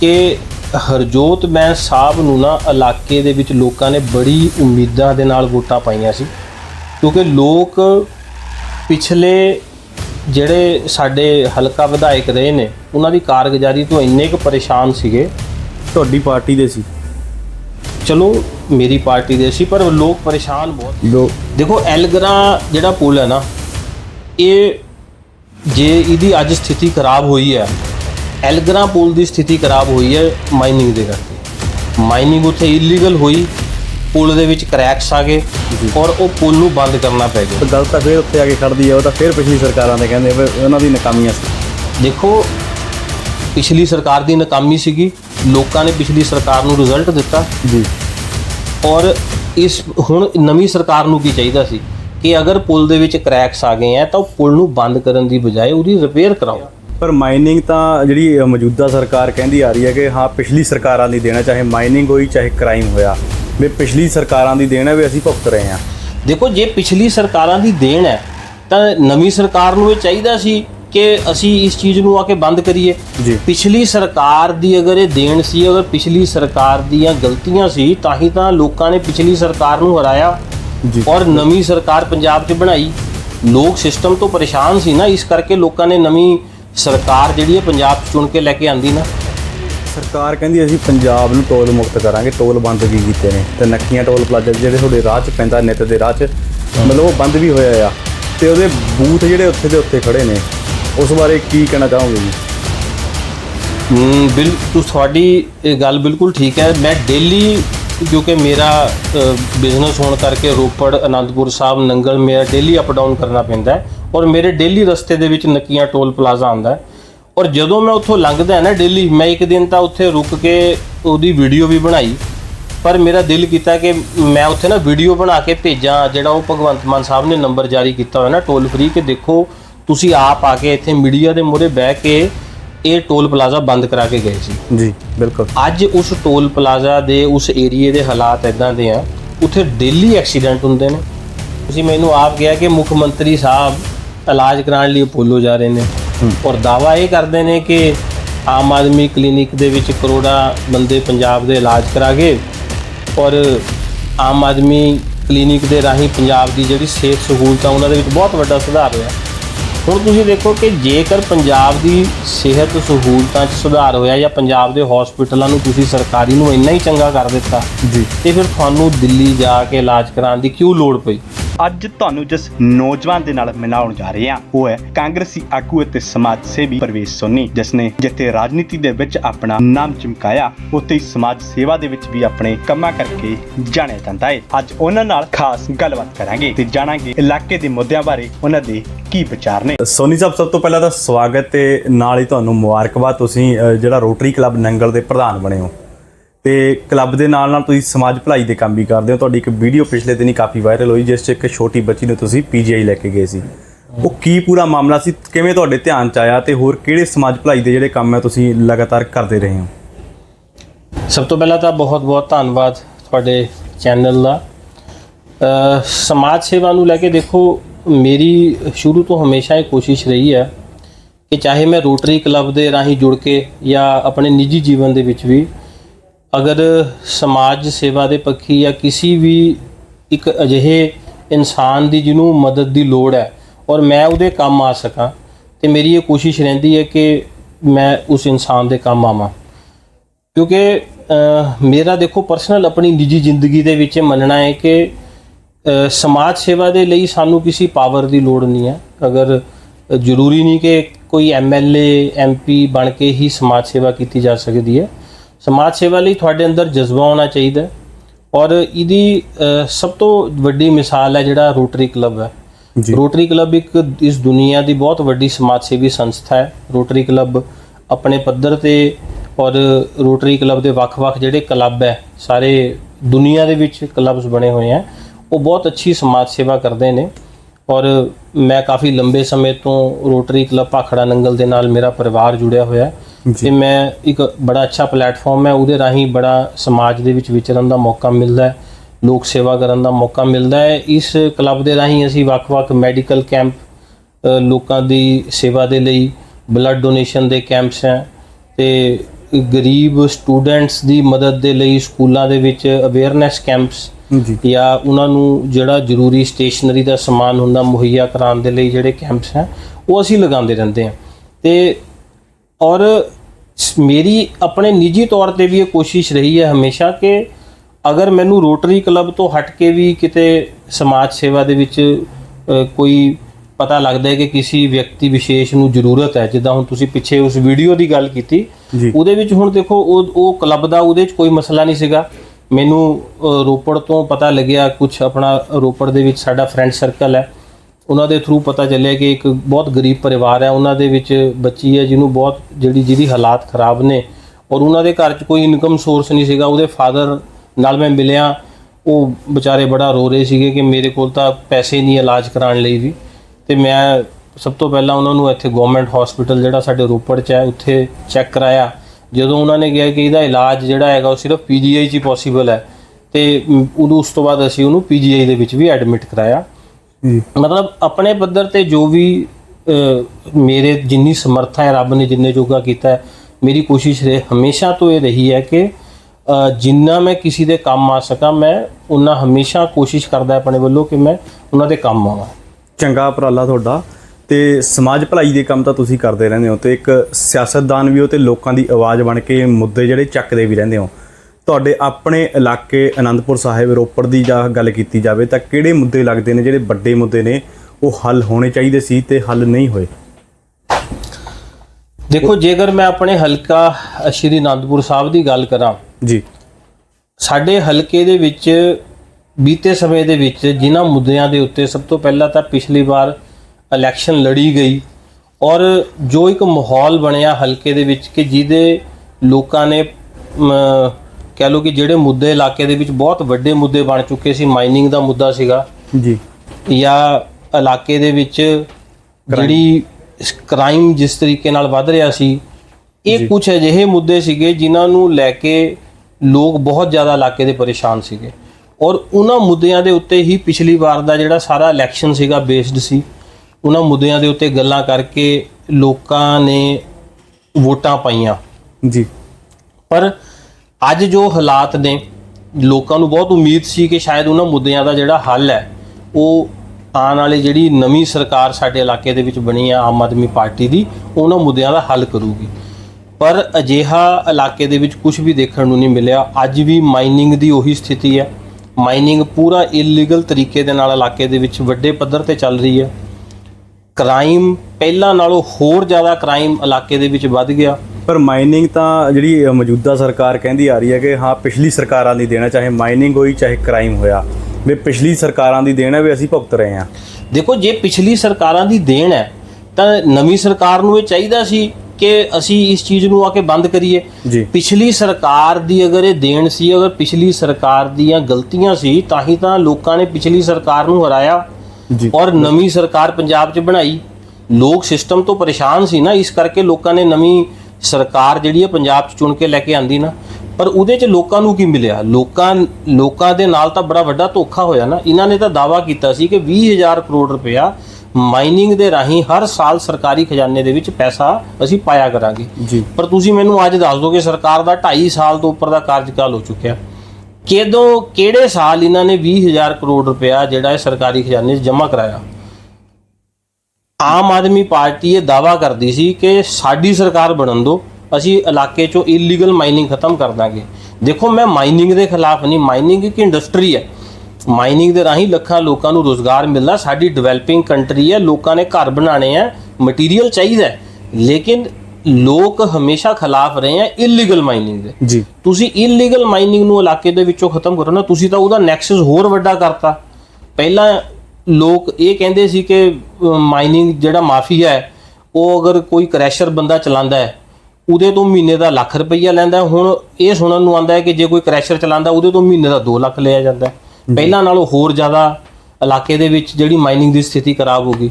ਕਿ ਹਰਜੋਤ ਮੈਂ ਸਾਹਿਬ ਨੂੰ ਨਾ ਇਲਾਕੇ ਦੇ ਵਿੱਚ ਲੋਕਾਂ ਨੇ ਬੜੀ ਉਮੀਦਾਂ ਦੇ ਨਾਲ ਵੋਟਾਂ ਪਾਈਆਂ ਸੀ। ਕਿਉਂਕਿ ਲੋਕ ਪਿਛਲੇ ਜਿਹੜੇ ਸਾਡੇ ਹਲਕਾ ਵਿਧਾਇਕ ਰਹੇ ਨੇ ਉਹਨਾਂ ਦੀ ਕਾਰਗੁਜ਼ਾਰੀ ਤੋਂ ਇੰਨੇ ਕੁ ਪਰੇਸ਼ਾਨ ਸੀਗੇ। ਤੁਹਾਡੀ ਪਾਰਟੀ ਦੇ ਸੀ। ਚਲੋ ਮੇਰੀ ਪਾਰਟੀ ਦੇ ਸੀ ਪਰ ਲੋਕ ਪਰੇਸ਼ਾਨ ਬਹੁਤ ਦੇਖੋ ਐਲਗਰਾ ਜਿਹੜਾ ਪੁਲ ਹੈ ਨਾ ਇਹ ਜੇ ਇਹਦੀ ਅੱਜ ਸਥਿਤੀ ਖਰਾਬ ਹੋਈ ਹੈ ਐਲਗਰਾ ਪੁਲ ਦੀ ਸਥਿਤੀ ਖਰਾਬ ਹੋਈ ਹੈ ਮਾਈਨਿੰਗ ਦੇ ਕਰਕੇ। ਮਾਈਨਿੰਗ ਉੱਥੇ ਇਲੀਗਲ ਹੋਈ ਪੁਲ ਦੇ ਵਿੱਚ ਕ੍ਰੈਕਸ ਆ ਗਏ ਔਰ ਉਹ ਪੁਲ ਨੂੰ ਬੰਦ ਕਰਨਾ ਪੈ ਗਿਆ। ਗੱਲ ਤਾਂ ਫੇਰ ਉੱਥੇ ਆ ਕੇ ਖੜਦੀ ਹੈ ਉਹ ਤਾਂ ਫੇਰ ਪਿਛਲੀ ਸਰਕਾਰਾਂ ਦੇ ਕਹਿੰਦੇ ਉਹਨਾਂ ਦੀ ਨਾਕਾਮੀਆਂ ਸੀ। ਦੇਖੋ ਪਿਛਲੀ ਸਰਕਾਰ ਦੀ ਨਾਕਾਮੀ ਸੀਗੀ ਲੋਕਾਂ ਨੇ ਪਿਛਲੀ ਸਰਕਾਰ ਨੂੰ ਰਿਜ਼ਲਟ ਦਿੱਤਾ। ਜੀ। ਔਰ ਇਸ ਹੁਣ ਨਵੀਂ ਸਰਕਾਰ ਨੂੰ ਕੀ ਚਾਹੀਦਾ ਸੀ? ਕਿ ਅਗਰ ਪੁਲ ਦੇ ਵਿੱਚ ਕ੍ਰੈਕਸ ਆ ਗਏ ਆ ਤਾਂ ਉਹ ਪੁਲ ਨੂੰ ਬੰਦ ਕਰਨ ਦੀ ਬਜਾਏ ਉਹਦੀ ਰਿਪੇਅਰ ਕਰਾਓ। ਪਰ ਮਾਈਨਿੰਗ ਤਾਂ ਜਿਹੜੀ ਮੌਜੂਦਾ ਸਰਕਾਰ ਕਹਿੰਦੀ ਆ ਰਹੀ ਹੈ ਕਿ ਹਾਂ ਪਿਛਲੀ ਸਰਕਾਰਾਂ ਦੀ ਦੇਣਾ ਚਾਹੇ ਮਾਈਨਿੰਗ ਹੋਈ ਚਾਹੇ ਕ੍ਰਾਈਮ ਹੋਇਆ। ਵੀ ਪਿਛਲੀ ਸਰਕਾਰਾਂ ਦੀ ਦੇਣਾ ਵੀ ਅਸੀਂ ਭੁਗਤ ਰਹੇ ਹਾਂ। ਦੇਖੋ ਜੇ ਪਿਛਲੀ ਸਰਕਾਰਾਂ ਦੀ ਦੇਣ ਹੈ ਤਾਂ ਨਵੀਂ ਸਰਕਾਰ ਨੂੰ ਇਹ ਚਾਹੀਦਾ ਸੀ ਕਿ ਅਸੀਂ ਇਸ ਚੀਜ਼ ਨੂੰ ਆ ਕੇ ਬੰਦ ਕਰੀਏ। ਜੀ। ਪਿਛਲੀ ਸਰਕਾਰ ਦੀ ਅਗਰ ਇਹ ਦੇਣ ਸੀ ਅਗਰ ਪਿਛਲੀ ਸਰਕਾਰ ਦੀਆਂ ਗਲਤੀਆਂ ਸੀ ਤਾਂ ਹੀ ਤਾਂ ਲੋਕਾਂ ਨੇ ਪਿਛਲੀ ਸਰਕਾਰ ਨੂੰ ਹਰਾਇਆ ਜੀ। ਔਰ ਨਵੀਂ ਸਰਕਾਰ ਪੰਜਾਬ 'ਚ ਬਣਾਈ। ਲੋਕ ਸਿਸਟਮ ਤੋਂ ਪਰੇਸ਼ਾਨ ਸੀ ਨਾ ਇਸ ਕਰਕੇ ਲੋਕਾਂ ਨੇ ਨਵੀਂ ਸਰਕਾਰ ਜਿਹੜੀ ਹੈ ਪੰਜਾਬ 'ਚ ਚੁਣ ਕੇ ਲੈ ਕੇ ਆਂਦੀ ਨਾ? ਸਰਕਾਰ ਕਹਿੰਦੀ ਅਸੀਂ ਪੰਜਾਬ ਨੂੰ ਟੋਲ ਮੁਕਤ ਕਰਾਂਗੇ ਟੋਲ ਬੰਦ ਵੀ ਕੀਤੇ ਨੇ ਤੇ ਨੱਕੀਆਂ ਟੋਲ ਪਲਾਜ਼ਾ ਜਿਹੜੇ ਤੁਹਾਡੇ ਰਾਹ 'ਚ ਪੈਂਦਾ ਨਿੱਤ ਦੇ ਰਾਹ 'ਚ ਮਤਲਬ ਉਹ ਬੰਦ ਵੀ ਹੋਇਆ ਆ ਤੇ ਉਹਦੇ ਬੂਥ ਜਿਹੜੇ ਉੱਥੇ ਦੇ ਉੱਥੇ ਖੜੇ ਨੇ ਉਸ ਬਾਰੇ ਕੀ ਕਹਿਣਾ ਚਾਹੋਗੇ ਜੀ? ਹਮ, ਬਿਲ ਤੁ- ਤੁਹਾਡੀ ਇਹ ਗੱਲ ਬਿਲਕੁਲ ਠੀਕ ਹੈ। ਮੈਂ ਡੇਲੀ ਕਿਉਂਕਿ ਮੇਰਾ ਬਿਜ਼ਨਸ ਹੋਣ ਕਰਕੇ ਰੋਪੜ ਅਨੰਦਪੁਰ ਸਾਹਿਬ ਨੰਗਲ ਮੇਰਾ ਡੇਲੀ ਅਪ ਡਾਊਨ ਕਰਨਾ ਪੈਂਦਾ ਹੈ। ਔਰ ਮੇਰੇ ਡੇਲੀ ਰਸਤੇ ਦੇ ਵਿੱਚ ਨਕੀਆਂ ਟੋਲ ਪਲਾਜ਼ਾ ਆਉਂਦਾ ਹੈ। ਔਰ ਜਦੋਂ ਮੈਂ ਉੱਥੋਂ ਲੰਘਦਾ ਹੈ ਨਾ ਡੇਲੀ ਮੈਂ ਇੱਕ ਦਿਨ ਤਾਂ ਉੱਥੇ ਰੁਕ ਕੇ ਉਹਦੀ ਵੀਡੀਓ ਵੀ ਬਣਾਈ। ਪਰ ਮੇਰਾ ਦਿਲ ਕੀਤਾ ਕਿ ਮੈਂ ਉੱਥੇ ਨਾ ਵੀਡੀਓ ਬਣਾ ਕੇ ਭੇਜਾਂ ਜਿਹੜਾ ਉਹ ਭਗਵੰਤ ਮਾਨ ਸਾਹਿਬ ਨੇ ਨੰਬਰ ਜਾਰੀ ਕੀਤਾ ਹੋਇਆ ਨਾ ਟੋਲ ਫ੍ਰੀ ਕਿ ਦੇਖੋ ਤੁਸੀਂ ਆਪ ਆ ਕੇ ਇੱਥੇ ਮੀਡੀਆ ਦੇ ਮੂਹਰੇ ਬਹਿ ਕੇ ਇਹ ਟੋਲ ਪਲਾਜ਼ਾ ਬੰਦ ਕਰਾ ਕੇ ਗਏ ਸੀ। ਜੀ ਬਿਲਕੁਲ। ਅੱਜ ਉਸ ਟੋਲ ਪਲਾਜ਼ਾ ਦੇ ਉਸ ਏਰੀਏ ਦੇ ਹਾਲਾਤ ਇਦਾਂ ਦੇ ਆ ਉੱਥੇ ਡੇਲੀ ਐਕਸੀਡੈਂਟ ਹੁੰਦੇ ਨੇ। ਤੁਸੀਂ ਮੈਨੂੰ ਆਪ ਕਿਹਾ ਕਿ ਮੁੱਖ ਮੰਤਰੀ ਸਾਹਿਬ ਇਲਾਜ ਕਰਾਉਣ ਲਈ ਅਪੋਲੋ ਜਾ ਰਹੇ ਨੇ। ਔਰ ਦਾਵਾ ਇਹ ਕਰਦੇ ਨੇ ਕਿ ਆਮ ਆਦਮੀ ਕਲੀਨਿਕ ਦੇ ਵਿੱਚ ਕਰੋੜਾਂ ਬੰਦੇ ਪੰਜਾਬ ਦੇ ਇਲਾਜ ਕਰਾ ਗਏ ਔਰ ਆਮ ਆਦਮੀ ਕਲੀਨਿਕ ਦੇ ਰਾਹੀਂ ਪੰਜਾਬ ਦੀ ਜਿਹੜੀ ਸਿਹਤ ਸਹੂਲਤਾਂ ਉਹਨਾਂ ਦੇ ਵਿੱਚ ਬਹੁਤ ਵੱਡਾ ਸੁਧਾਰ ਹੋਇਆ। ਹੁਣ ਤੁਸੀਂ ਦੇਖੋ ਕਿ ਜੇਕਰ ਪੰਜਾਬ ਦੀ ਸਿਹਤ ਸਹੂਲਤਾਂ 'ਚ ਸੁਧਾਰ ਹੋਇਆ ਜਾਂ ਪੰਜਾਬ ਦੇ ਹਸਪੀਟਲਾਂ ਨੂੰ ਤੁਸੀਂ ਸਰਕਾਰੀ ਨੂੰ ਇੰਨਾ ਹੀ ਚੰਗਾ ਕਰ ਦਿੱਤਾ ਜੀ। ਤੇ ਫਿਰ ਤੁਹਾਨੂੰ ਦਿੱਲੀ ਜਾ ਕੇ ਇਲਾਜ ਕਰਾਉਣ ਦੀ ਕਿਉਂ ਲੋੜ ਪਈ? ਅੱਜ ਤੁਹਾਨੂੰ ਜਿਸ ਨੌਜਵਾਨ ਦੇ ਨਾਲ ਮਿਲਾਉਣ ਜਾ ਰਹੇ ਹਾਂ, ਉਹ ਹੈ ਕਾਂਗਰਸੀ ਆਗੂ ਅਤੇ ਸਮਾਜ ਸੇਵੀ ਪਰਵੇਸ਼ ਸੋਨੀ ਜਿਸ ਨੇ ਜਿੱਥੇ ਰਾਜਨੀਤੀ ਦੇ ਵਿੱਚ ਆਪਣਾ ਨਾਮ ਚਮਕਾਇਆ, ਉੱਥੇ ਹੀ ਸਮਾਜ ਸੇਵਾ ਦੇ ਵਿੱਚ ਵੀ ਆਪਣੇ ਕੰਮਾਂ ਕਰਕੇ ਜਾਣਿਆ ਜਾਂਦਾ ਹੈ। ਅੱਜ ਉਹਨਾਂ ਨਾਲ ਖਾਸ ਗੱਲਬਾਤ ਕਰਾਂਗੇ ਤੇ ਜਾਣਾਂਗੇ ਇਲਾਕੇ ਦੇ ਮੁੱਦਿਆਂ ਬਾਰੇ ਉਹਨਾਂ ਦੇ ਕੀ ਵਿਚਾਰ ਨੇ। ਸੋਨੀ ਸਾਹਿਬ, ਸਭ ਤੋਂ ਪਹਿਲਾਂ ਤਾਂ ਸਵਾਗਤ ਤੇ ਨਾਲ ਹੀ ਤੁਹਾਨੂੰ ਮੁਬਾਰਕਬਾਦ। ਤੁਸੀਂ ਜਿਹੜਾ ਰੋਟਰੀ ਕਲੱਬ ਨੰਗਲ ਦੇ ਪ੍ਰਧਾਨ ਬਣੇ ਹੋ। ਤੇ ਕਲੱਬ ਦੇ ਨਾਲ ਨਾਲ ਤੁਸੀਂ ਸਮਾਜ ਭਲਾਈ ਦੇ ਕੰਮ ਵੀ ਕਰਦੇ ਹੋ। ਤੁਹਾਡੀ ਇੱਕ ਵੀਡੀਓ ਪਿਛਲੇ ਦਿਨੀ ਕਾਫੀ ਵਾਇਰਲ ਹੋਈ, ਜਿਸ 'ਚ ਇੱਕ ਛੋਟੀ ਬੱਚੀ ਨੂੰ ਤੁਸੀਂ ਪੀਜੀਆਈ ਲੈ ਕੇ ਗਏ ਸੀ। ਉਹ ਕੀ ਪੂਰਾ ਮਾਮਲਾ ਸੀ? ਕਿਵੇਂ ਤੁਹਾਡੇ ਧਿਆਨ 'ਚ ਆਇਆ ਤੇ ਹੋਰ ਕਿਹੜੇ ਸਮਾਜ ਭਲਾਈ ਦੇ ਜਿਹੜੇ ਕੰਮ ਹੈ ਤੁਸੀਂ ਲਗਾਤਾਰ ਕਰਦੇ ਰਹੇ ਹੋ? ਸਭ ਤੋਂ ਪਹਿਲਾਂ ਤਾਂ ਬਹੁਤ-ਬਹੁਤ ਧੰਨਵਾਦ ਤੁਹਾਡੇ ਚੈਨਲ ਦਾ। ਸਮਾਜ ਸੇਵਾ ਨੂੰ ਲੈ ਕੇ ਦੇਖੋ, ਮੇਰੀ ਸ਼ੁਰੂ ਤੋਂ ਹਮੇਸ਼ਾ ਇਹ ਕੋਸ਼ਿਸ਼ ਰਹੀ ਹੈ ਕਿ ਚਾਹੇ ਮੈਂ ਰੋਟਰੀ ਕਲੱਬ ਦੇ ਰਾਹੀਂ ਜੁੜ ਕੇ ਜਾਂ ਆਪਣੇ ਨਿੱਜੀ ਜੀਵਨ ਦੇ ਵਿੱਚ ਵੀ ਅਗਰ ਸਮਾਜ ਸੇਵਾ ਦੇ ਪੱਖੀ ਜਾਂ ਕਿਸੇ ਵੀ ਇੱਕ ਅਜਿਹੇ ਇਨਸਾਨ ਦੀ ਜਿਹਨੂੰ ਮਦਦ ਦੀ ਲੋੜ ਹੈ ਔਰ ਮੈਂ ਉਹਦੇ ਕੰਮ ਆ ਸਕਾਂ, ਤੇ ਮੇਰੀ ਇਹ ਕੋਸ਼ਿਸ਼ ਰਹਿੰਦੀ ਹੈ ਕਿ ਮੈਂ ਉਸ ਇਨਸਾਨ ਦੇ ਕੰਮ ਆਵਾਂ। ਕਿਉਂਕਿ ਮੇਰਾ ਦੇਖੋ ਪਰਸਨਲ ਆਪਣੀ ਨਿੱਜੀ ਜ਼ਿੰਦਗੀ ਦੇ ਵਿੱਚ ਇਹ ਮੰਨਣਾ ਹੈ ਕਿ ਸਮਾਜ ਸੇਵਾ ਦੇ ਲਈ ਸਾਨੂੰ ਕਿਸੇ ਪਾਵਰ ਦੀ ਲੋੜ ਨਹੀਂ ਹੈ। ਅਗਰ ਜ਼ਰੂਰੀ ਨਹੀਂ ਕਿ ਕੋਈ ਐਮਐਲਏ ਐਮਪੀ ਬਣ ਕੇ ਹੀ ਸਮਾਜ ਸੇਵਾ ਕੀਤੀ ਜਾ ਸਕਦੀ ਹੈ। ਸਮਾਜ ਸੇਵਾ ਲਈ ਤੁਹਾਡੇ ਅੰਦਰ ਜਜ਼ਬਾ ਹੋਣਾ ਚਾਹੀਦਾ ਔਰ ਇਹਦੀ ਸਭ ਤੋਂ ਵੱਡੀ ਮਿਸਾਲ ਹੈ ਜਿਹੜਾ ਰੋਟਰੀ ਕਲੱਬ ਹੈ। ਰੋਟਰੀ ਕਲੱਬ ਇੱਕ ਇਸ ਦੁਨੀਆ ਦੀ ਬਹੁਤ ਵੱਡੀ ਸਮਾਜ ਸੇਵੀ ਸੰਸਥਾ ਹੈ। ਰੋਟਰੀ ਕਲੱਬ ਆਪਣੇ ਪੱਧਰ ਤੇ ਔਰ ਰੋਟਰੀ ਕਲੱਬ ਦੇ ਵੱਖ-ਵੱਖ ਜਿਹੜੇ ਕਲੱਬ ਹੈ ਸਾਰੇ ਦੁਨੀਆ ਦੇ ਵਿੱਚ ਕਲੱਬਸ ਬਣੇ ਹੋਏ ਹੈ। ਉਹ ਬਹੁਤ ਅੱਛੀ ਸਮਾਜ ਸੇਵਾ ਕਰਦੇ ਨੇ। ਔਰ ਮੈਂ ਕਾਫੀ ਲੰਬੇ ਸਮੇਂ ਤੋਂ ਰੋਟਰੀ ਕਲੱਬ ਭਾਖੜਾ ਨੰਗਲ ਦੇ ਨਾਲ ਮੇਰਾ ਪਰਿਵਾਰ ਜੁੜਿਆ ਹੋਇਆ ਹੈ। ਤੇ ਮੈਂ ਇੱਕ ਬੜਾ ਅੱਛਾ ਪਲੇਟਫਾਰਮ ਹੈ ਉਹਦੇ ਰਾਹੀਂ ਬੜਾ ਸਮਾਜ ਦੇ ਵਿੱਚ ਵਿਚਰਨ ਦਾ ਮੌਕਾ ਮਿਲਦਾ ਹੈ ਲੋਕ ਸੇਵਾ ਕਰਨ ਦਾ ਮੌਕਾ ਮਿਲਦਾ ਹੈ। ਇਸ ਕਲੱਬ ਦੇ ਰਾਹੀਂ ਅਸੀਂ ਵੱਖ-ਵੱਖ ਮੈਡੀਕਲ ਕੈਂਪ ਲੋਕਾਂ ਦੀ ਸੇਵਾ ਦੇ ਲਈ ਬਲੱਡ ਡੋਨੇਸ਼ਨ ਦੇ ਕੈਂਪਸ ਹੈ ਤੇ ਗਰੀਬ ਸਟੂਡੈਂਟਸ ਦੀ ਮਦਦ ਦੇ ਲਈ ਸਕੂਲਾਂ ਦੇ ਵਿੱਚ ਅਵੇਅਰਨੈਸ ਕੈਂਪਸ ਜੀ। ਜਾਂ ਉਹਨਾਂ ਨੂੰ ਜਿਹੜਾ ਜ਼ਰੂਰੀ ਸਟੇਸ਼ਨਰੀ ਦਾ ਸਮਾਨ ਹੁੰਦਾ ਮੁਹੱਈਆ ਕਰਾਉਣ ਦੇ ਲਈ ਜਿਹੜੇ ਕੈਂਪਸ ਹੈ ਉਹ ਅਸੀਂ ਲਗਾਉਂਦੇ ਰਹਿੰਦੇ ਹਾਂ। ਤੇ ਔਰ ਮੇਰੀ ਆਪਣੇ ਨਿੱਜੀ ਤੌਰ ਤੇ ਵੀ ਇਹ ਕੋਸ਼ਿਸ਼ ਰਹੀ ਹੈ ਹਮੇਸ਼ਾ ਕਿ ਅਗਰ ਮੈਨੂੰ ਰੋਟਰੀ ਕਲੱਬ ਤੋਂ ਹਟ ਕੇ ਵੀ ਕਿਤੇ ਸਮਾਜ ਸੇਵਾ ਦੇ ਵਿੱਚ ਕੋਈ ਪਤਾ ਲੱਗਦਾ ਹੈ ਕਿ ਕਿਸੇ ਵਿਅਕਤੀ ਵਿਸ਼ੇਸ਼ ਨੂੰ ਜ਼ਰੂਰਤ ਹੈ ਜਿੱਦਾਂ ਹੁਣ ਤੁਸੀਂ ਪਿੱਛੇ ਉਸ ਵੀਡੀਓ ਦੀ ਗੱਲ ਕੀਤੀ ਉਹਦੇ ਵਿੱਚ ਹੁਣ ਦੇਖੋ ਉਹ ਉਹ ਕਲੱਬ ਦਾ ਉਹਦੇ ਵਿੱਚ ਕੋਈ ਮਸਲਾ ਨਹੀਂ ਸੀਗਾ। ਮੈਨੂੰ ਰੋਪੜ ਤੋਂ ਪਤਾ ਲੱਗਿਆ ਕੁਝ ਆਪਣਾ ਰੋਪੜ ਦੇ ਵਿੱਚ ਸਾਡਾ ਫਰੈਂਡ ਸਰਕਲ ਹੈ। ਉਹਨਾਂ ਦੇ ਥਰੂ ਪਤਾ ਚੱਲਿਆ ਕਿ ਇੱਕ ਬਹੁਤ ਗਰੀਬ ਪਰਿਵਾਰ ਹੈ, ਉਹਨਾਂ ਦੇ ਵਿੱਚ ਬੱਚੀ ਹੈ ਜਿਹਨੂੰ ਬਹੁਤ ਜਿਹੜੀ ਜਿਹਦੀ ਹਾਲਾਤ ਖਰਾਬ ਨੇ ਔਰ ਉਹਨਾਂ ਦੇ ਘਰ 'ਚ ਕੋਈ ਇਨਕਮ ਸੋਰਸ ਨਹੀਂ ਸੀਗਾ, ਉਹਦੇ ਫਾਦਰ ਨਾਲ ਮੈਂ ਮਿਲਿਆ, ਉਹ ਵਿਚਾਰੇ ਬੜਾ ਰੋ ਰਹੇ ਸੀਗੇ ਕਿ ਮੇਰੇ ਕੋਲ ਤਾਂ ਪੈਸੇ ਨਹੀਂ ਇਲਾਜ ਕਰਾਉਣ ਲਈ ਵੀ ਤੇ ਮੈਂ ਸਭ ਤੋਂ ਪਹਿਲਾਂ ਉਹਨਾਂ ਨੂੰ ਇੱਥੇ ਗਵਰਨਮੈਂਟ ਹਸਪੀਟਲ ਜਿਹੜਾ ਸਾਡੇ ਰੋਪੜ 'ਚ ਹੈ, ਉੱਥੇ ਚੈੱਕ ਕਰਾਇਆ। ਜਦੋਂ ਉਹਨਾਂ ਨੇ ਕਿਹਾ ਕਿ ਇਹਦਾ ਇਲਾਜ ਜਿਹੜਾ ਹੈਗਾ ਉਹ ਸਿਰਫ ਪੀਜੀਆਈ 'ਚ ਹੀ ਪੋਸੀਬਲ ਹੈ ਤੇ ਉਦੋਂ ਉਸ ਤੋਂ ਬਾਅਦ ਅਸੀਂ ਉਹਨੂੰ ਪੀਜੀਆਈ ਦੇ ਵਿੱਚ ਵੀ ਐਡਮਿਟ ਕਰਾਇਆ। ਜੀ। ਮਤਲਬ ਆਪਣੇ ਪੱਧਰ ਤੇ ਜੋ ਵੀ ਮੇਰੇ ਜਿੰਨੀ ਸਮਰੱਥਾ ਹੈ ਰੱਬ ਨੇ ਜਿੰਨੇ ਜੋਗਾ ਕੀਤਾ ਹੈ ਮੇਰੀ ਕੋਸ਼ਿਸ਼ ਰਹੇ ਹਮੇਸ਼ਾ ਤੋਂ ਇਹ ਰਹੀ ਹੈ ਕਿ ਜਿੰਨਾ ਮੈਂ ਕਿਸੇ ਦੇ ਕੰਮ ਆ ਸਕਾਂ ਮੈਂ ਉਹਨਾਂ ਹਮੇਸ਼ਾ ਕੋਸ਼ਿਸ਼ ਕਰਦਾ ਆਪਣੇ ਵੱਲੋਂ ਕਿ ਮੈਂ ਉਹਨਾਂ ਦੇ ਕੰਮ ਆਵਾਂ। ਚੰਗਾ ਉਪਰਾਲਾ ਤੁਹਾਡਾ। ਤੇ ਸਮਾਜ ਭਲਾਈ ਦੇ ਕੰਮ ਤਾਂ ਤੁਸੀਂ ਕਰਦੇ ਰਹਿੰਦੇ ਹੋ ਤੇ ਇੱਕ ਸਿਆਸਤਦਾਨ ਵੀ ਹੋ ਤੇ ਲੋਕਾਂ ਦੀ ਆਵਾਜ਼ ਬਣ ਕੇ ਮੁੱਦੇ ਜਿਹੜੇ ਚੱਕਦੇ ਵੀ ਰਹਿੰਦੇ ਹੋ। ਤੁਹਾਡੇ ਆਪਣੇ ਇਲਾਕੇ ਆਨੰਦਪੁਰ ਸਾਹਿਬ ਰੋਪੜ ਦੀ ਜਾਂ ਗੱਲ ਕੀਤੀ ਜਾਵੇ ਤਾਂ ਕਿਹੜੇ ਮੁੱਦੇ ਲੱਗਦੇ ਨੇ ਜਿਹੜੇ ਵੱਡੇ ਮੁੱਦੇ ਨੇ ਉਹ ਹੱਲ ਹੋਣੇ ਚਾਹੀਦੇ ਸੀ ਤੇ ਹੱਲ ਨਹੀਂ ਹੋਏ? ਦੇਖੋ ਜੇਕਰ ਮੈਂ ਆਪਣੇ ਹਲਕਾ ਸ਼੍ਰੀ ਅਨੰਦਪੁਰ ਸਾਹਿਬ ਦੀ ਗੱਲ ਕਰਾਂ ਜੀ। ਸਾਡੇ ਹਲਕੇ ਦੇ ਵਿੱਚ ਬੀਤੇ ਸਮੇਂ ਦੇ ਵਿੱਚ ਜਿਨ੍ਹਾਂ ਮੁੱਦਿਆਂ ਦੇ ਉੱਤੇ ਸਭ ਤੋਂ ਪਹਿਲਾਂ ਤਾਂ ਪਿਛਲੀ ਵਾਰ ਇਲੈਕਸ਼ਨ ਲੜੀ ਗਈ ਔਰ ਜੋ ਇੱਕ ਮਾਹੌਲ ਬਣਿਆ ਹਲਕੇ ਦੇ ਵਿੱਚ ਕਿ ਜਿਹਦੇ ਲੋਕਾਂ ਨੇ ਕਹਿ ਲਓ ਕਿ ਜਿਹੜੇ ਮੁੱਦੇ ਇਲਾਕੇ ਦੇ ਵਿੱਚ ਬਹੁਤ ਵੱਡੇ ਮੁੱਦੇ ਬਣ ਚੁੱਕੇ ਸੀ ਮਾਈਨਿੰਗ ਦਾ ਮੁੱਦਾ ਸੀਗਾ। ਜੀ। ਜਾਂ ਇਲਾਕੇ ਦੇ ਵਿੱਚ ਜਿਹੜੀ ਕ੍ਰਾਈਮ ਜਿਸ ਤਰੀਕੇ ਨਾਲ ਵੱਧ ਰਿਹਾ ਸੀ ਇਹ ਕੁਝ ਅਜਿਹੇ ਮੁੱਦੇ ਸੀਗੇ ਜਿਨ੍ਹਾਂ ਨੂੰ ਲੈ ਕੇ ਲੋਕ ਬਹੁਤ ਜ਼ਿਆਦਾ ਇਲਾਕੇ ਦੇ ਪਰੇਸ਼ਾਨ ਸੀਗੇ। ਔਰ ਉਹਨਾਂ ਮੁੱਦਿਆਂ ਦੇ ਉੱਤੇ ਹੀ ਪਿਛਲੀ ਵਾਰ ਦਾ ਜਿਹੜਾ ਸਾਰਾ ਇਲੈਕਸ਼ਨ ਸੀਗਾ ਬੇਸਡ ਸੀ ਉਹਨਾਂ ਮੁੱਦਿਆਂ ਦੇ ਉੱਤੇ ਗੱਲਾਂ ਕਰਕੇ ਲੋਕਾਂ ਨੇ ਵੋਟਾਂ ਪਾਈਆਂ। ਜੀ। ਪਰ ਅੱਜ ਜੋ ਹਾਲਾਤ ਨੇ, ਲੋਕਾਂ ਨੂੰ ਬਹੁਤ ਉਮੀਦ ਸੀ ਕਿ ਸ਼ਾਇਦ ਉਹਨਾਂ ਮੁੱਦਿਆਂ ਦਾ ਜਿਹੜਾ ਹੱਲ ਹੈ, ਉਹ ਆਉਣ ਵਾਲੀ ਜਿਹੜੀ ਨਵੀਂ ਸਰਕਾਰ ਸਾਡੇ ਇਲਾਕੇ ਦੇ ਵਿੱਚ ਬਣੀ ਆ, ਆਮ ਆਦਮੀ ਪਾਰਟੀ ਦੀ, ਉਹਨਾਂ ਮੁੱਦਿਆਂ ਦਾ ਹੱਲ ਕਰੂਗੀ। ਪਰ ਅਜਿਹਾ ਇਲਾਕੇ ਦੇ ਵਿੱਚ ਕੁਝ ਵੀ ਦੇਖਣ ਨੂੰ ਨਹੀਂ ਮਿਲਿਆ। ਅੱਜ ਵੀ ਮਾਈਨਿੰਗ ਦੀ ਉਹੀ ਸਥਿਤੀ ਹੈ। ਮਾਈਨਿੰਗ ਪੂਰਾ ਇਲੀਗਲ ਤਰੀਕੇ ਦੇ ਨਾਲ ਇਲਾਕੇ ਦੇ ਵਿੱਚ ਵੱਡੇ ਪੱਧਰ ਤੇ ਚੱਲ ਰਹੀ ਹੈ। ਕ੍ਰਾਈਮ ਪਹਿਲਾਂ ਨਾਲੋਂ ਹੋਰ ਜ਼ਿਆਦਾ ਕ੍ਰਾਈਮ ਇਲਾਕੇ ਦੇ ਵਿੱਚ ਵੱਧ ਗਿਆ। ਪਰ ਮਾਈਨਿੰਗ ਤਾਂ ਜਿਹੜੀ ਮੌਜੂਦਾ ਸਰਕਾਰ ਕਹਿੰਦੀ ਆ ਰਹੀ ਹੈ ਕਿ ਹਾਂ ਪਿਛਲੀ ਸਰਕਾਰਾਂ ਦੀ ਦੇਣਾ ਚਾਹੇ ਮਾਈਨਿੰਗ ਹੋਈ ਚਾਹੇ ਕ੍ਰਾਈਮ ਹੋਇਆ ਵੀ ਪਿਛਲੀ ਸਰਕਾਰਾਂ ਦੀ ਦੇਣਾ ਵੀ ਅਸੀਂ ਭੁਗਤ ਰਹੇ ਹਾਂ। ਦੇਖੋ ਜੇ ਪਿਛਲੀ ਸਰਕਾਰਾਂ ਦੀ ਦੇਣ ਹੈ ਤਾਂ ਨਵੀਂ ਸਰਕਾਰ ਨੂੰ ਇਹ ਚਾਹੀਦਾ ਸੀ ਕਿ ਅਸੀਂ ਇਸ ਚੀਜ਼ ਨੂੰ ਆ ਕੇ ਬੰਦ ਕਰੀਏ। ਪਿਛਲੀ ਸਰਕਾਰ ਦੀ ਅਗਰ ਇਹ ਦੇਣ ਸੀ ਅਗਰ ਪਿਛਲੀ ਸਰਕਾਰ ਦੀਆਂ ਗਲਤੀਆਂ ਸੀ ਤਾਂ ਹੀ ਤਾਂ ਲੋਕਾਂ ਨੇ ਪਿਛਲੀ ਸਰਕਾਰ ਨੂੰ ਹਰਾਇਆ ਜੀ। ਔਰ ਨਵੀਂ ਸਰਕਾਰ ਪੰਜਾਬ 'ਚ ਬਣਾਈ। ਲੋਕ ਸਿਸਟਮ ਤੋਂ ਪਰੇਸ਼ਾਨ ਸੀ ਨਾ ਇਸ ਕਰਕੇ ਲੋਕਾਂ ਨੇ ਨਵੀਂ ਸਰਕਾਰ ਜਿਹੜੀ ਹੈ ਪੰਜਾਬ 'ਚ ਚੁਣ ਕੇ ਲੈ ਕੇ ਆਂਦੀ ਨਾ ਪਰ ਉਹਦੇ 'ਚ ਲੋਕਾਂ ਨੂੰ ਕੀ ਮਿਲਿਆ? ਲੋਕਾਂ ਲੋਕਾਂ ਦੇ ਨਾਲ ਤਾਂ ਬੜਾ ਵੱਡਾ ਧੋਖਾ ਹੋਇਆ ਨਾ। ਇਹਨਾਂ ਨੇ ਤਾਂ ਦਾਵਾ ਕੀਤਾ ਸੀ ਕਿ 20000 ਕਰੋੜ ਰੁਪਇਆ ਮਾਈਨਿੰਗ ਦੇ ਰਾਹੀਂ ਹਰ ਸਾਲ ਸਰਕਾਰੀ ਖਜ਼ਾਨੇ ਦੇ ਵਿੱਚ ਪੈਸਾ ਅਸੀਂ ਪਾਇਆ ਕਰਾਂਗੇ। ਜੀ। ਪਰ ਤੁਸੀਂ ਮੈਨੂੰ ਅੱਜ ਦੱਸ ਦਿਓ ਕਿ ਸਰਕਾਰ ਦਾ 2.5 ਸਾਲ ਤੋਂ ਉੱਪਰ ਦਾ ਕਾਰਜਕਾਲ ਹੋ ਚੁੱਕਿਆ। ਕਿਦੋਂ ਕਿਹੜੇ ਸਾਲ ਇਹਨਾਂ ਨੇ 20000 ਕਰੋੜ ਰੁਪਇਆ ਜਿਹੜਾ ਹੈ ਸਰਕਾਰੀ ਖਜ਼ਾਨੇ 'ਚ ਜਮ੍ਹਾਂ ਕਰਾਇਆ? ਆਮ ਆਦਮੀ ਪਾਰਟੀ ਇਹ ਦਾਵਾ ਕਰਦੀ ਸੀ ਕਿ ਸਾਡੀ ਸਰਕਾਰ ਬਣਨ ਦਿਓ ਅਸੀਂ ਇਲਾਕੇ 'ਚੋਂ ਇਲੀਗਲ ਮਾਈਨਿੰਗ ਖਤਮ ਕਰ ਦਾਂਗੇ। ਦੇਖੋ ਮੈਂ ਮਾਈਨਿੰਗ ਦੇ ਖਿਲਾਫ ਨਹੀਂ ਮਾਈਨਿੰਗ ਇੱਕ ਇੰਡਸਟਰੀ ਹੈ। ਮਾਈਨਿੰਗ ਦੇ ਰਾਹੀਂ ਲੱਖਾਂ ਲੋਕਾਂ ਨੂੰ ਰੋਜ਼ਗਾਰ ਮਿਲਦਾ ਸਾਡੀ ਡਿਵੈਲਪਿੰਗ ਕੰਟਰੀ ਹੈ ਲੋਕਾਂ ਨੇ ਘਰ ਬਣਾਣੇ ਆ ਮਟੀਰੀਅਲ ਚਾਹੀਦਾ। ਲੇਕਿਨ ਲੋਕ ਹਮੇਸ਼ਾ ਖਿਲਾਫ ਰਹੇ ਆ ਇਲੀਗਲ ਮਾਈਨਿੰਗ ਦੇ। ਜੀ। ਤੁਸੀਂ ਇਲੀਗਲ ਮਾਈਨਿੰਗ ਨੂੰ ਇਲਾਕੇ ਦੇ ਵਿੱਚੋਂ ਖਤਮ ਕਰੋ ਨਾ ਤੁਸੀਂ ਤਾਂ ਉਹਦਾ ਨੈਕਸਸ ਹੋਰ ਵੱਡਾ ਕਰਤਾ। ਪਹਿਲਾਂ ਲੋਕ ਇਹ ਕਹਿੰਦੇ ਸੀ ਕਿ ਮਾਈਨਿੰਗ ਜਿਹੜਾ ਮਾਫੀਆ ਹੈ ਉਹ ਅਗਰ ਕੋਈ ਕ੍ਰੈਸ਼ਰ ਬੰਦਾ ਚਲਾਉਂਦਾ ਹੈ ਉਹਦੇ ਤੋਂ ਮਹੀਨੇ ਦਾ ਲੱਖ ਰੁਪਈਆ ਲੈਂਦਾ। ਹੁਣ ਇਹ ਸੁਣਨ ਨੂੰ ਆਉਂਦਾ ਹੈ ਕਿ ਜੇ ਕੋਈ ਕ੍ਰੈਸ਼ਰ ਚਲਾਉਂਦਾ ਉਹਦੇ ਤੋਂ ਮਹੀਨੇ ਦਾ 2 ਲੱਖ ਲਿਆ ਜਾਂਦਾ। ਪਹਿਲਾਂ ਨਾਲੋਂ ਹੋਰ ਜ਼ਿਆਦਾ ਇਲਾਕੇ ਦੇ ਵਿੱਚ ਜਿਹੜੀ ਮਾਈਨਿੰਗ ਦੀ ਸਥਿਤੀ ਖਰਾਬ ਹੋ ਗਈ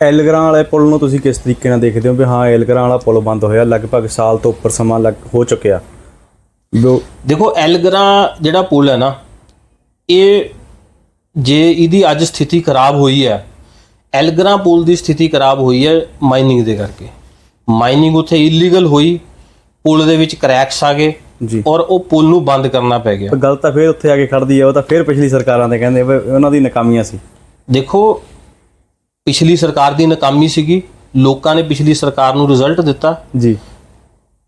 ਐਲਗਰਾਂ ਵਾਲੇ ਪੁਲ ਨੂੰ ਤੁਸੀਂ ਕਿਸ ਤਰੀਕੇ ਨਾਲ ਦੇਖਦੇ ਹੋ ਵੀ ਹਾਂ ਐਲਗਰਾਂ ਵਾਲਾ ਪੁਲ ਬੰਦ ਹੋਇਆ ਲਗਭਗ ਸਾਲ ਤੋਂ ਉੱਪਰ ਸਮਾਂ ਲੱਗ ਹੋ ਚੁੱਕਿਆ ਦੇਖੋ ਐਲਗਰਾ ਜਿਹੜਾ ਪੁਲ ਹੈ ਨਾ ਇਹ ਜੇ ਇਹਦੀ ਅੱਜ ਸਥਿਤੀ ਖਰਾਬ ਹੋਈ ਹੈ ਐਲਗਰਾ ਪੁਲ ਦੀ ਸਥਿਤੀ ਖਰਾਬ ਹੋਈ ਹੈ ਮਾਈਨਿੰਗ ਦੇ ਕਰਕੇ। ਮਾਈਨਿੰਗ ਉੱਥੇ ਇਲੀਗਲ ਹੋਈ ਪੁਲ ਦੇ ਵਿੱਚ ਕ੍ਰੈਕਸ ਆ ਗਏ ਜੀ। ਔਰ ਉਹ ਪੁਲ ਨੂੰ ਬੰਦ ਕਰਨਾ ਪੈ ਗਿਆ। ਗੱਲ ਤਾਂ ਫੇਰ ਉੱਥੇ ਆ ਕੇ ਖੜਦੀ ਹੈ ਉਹ ਤਾਂ ਫੇਰ ਪਿਛਲੀ ਸਰਕਾਰਾਂ ਦੇ ਕਹਿੰਦੇ ਉਹਨਾਂ ਦੀ ਨਾਕਾਮੀਆਂ ਸੀ। ਦੇਖੋ ਪਿਛਲੀ ਸਰਕਾਰ ਦੀ ਨਾਕਾਮੀ ਸੀਗੀ ਲੋਕਾਂ ਨੇ ਪਿਛਲੀ ਸਰਕਾਰ ਨੂੰ ਰਿਜ਼ਲਟ ਦਿੱਤਾ। ਜੀ।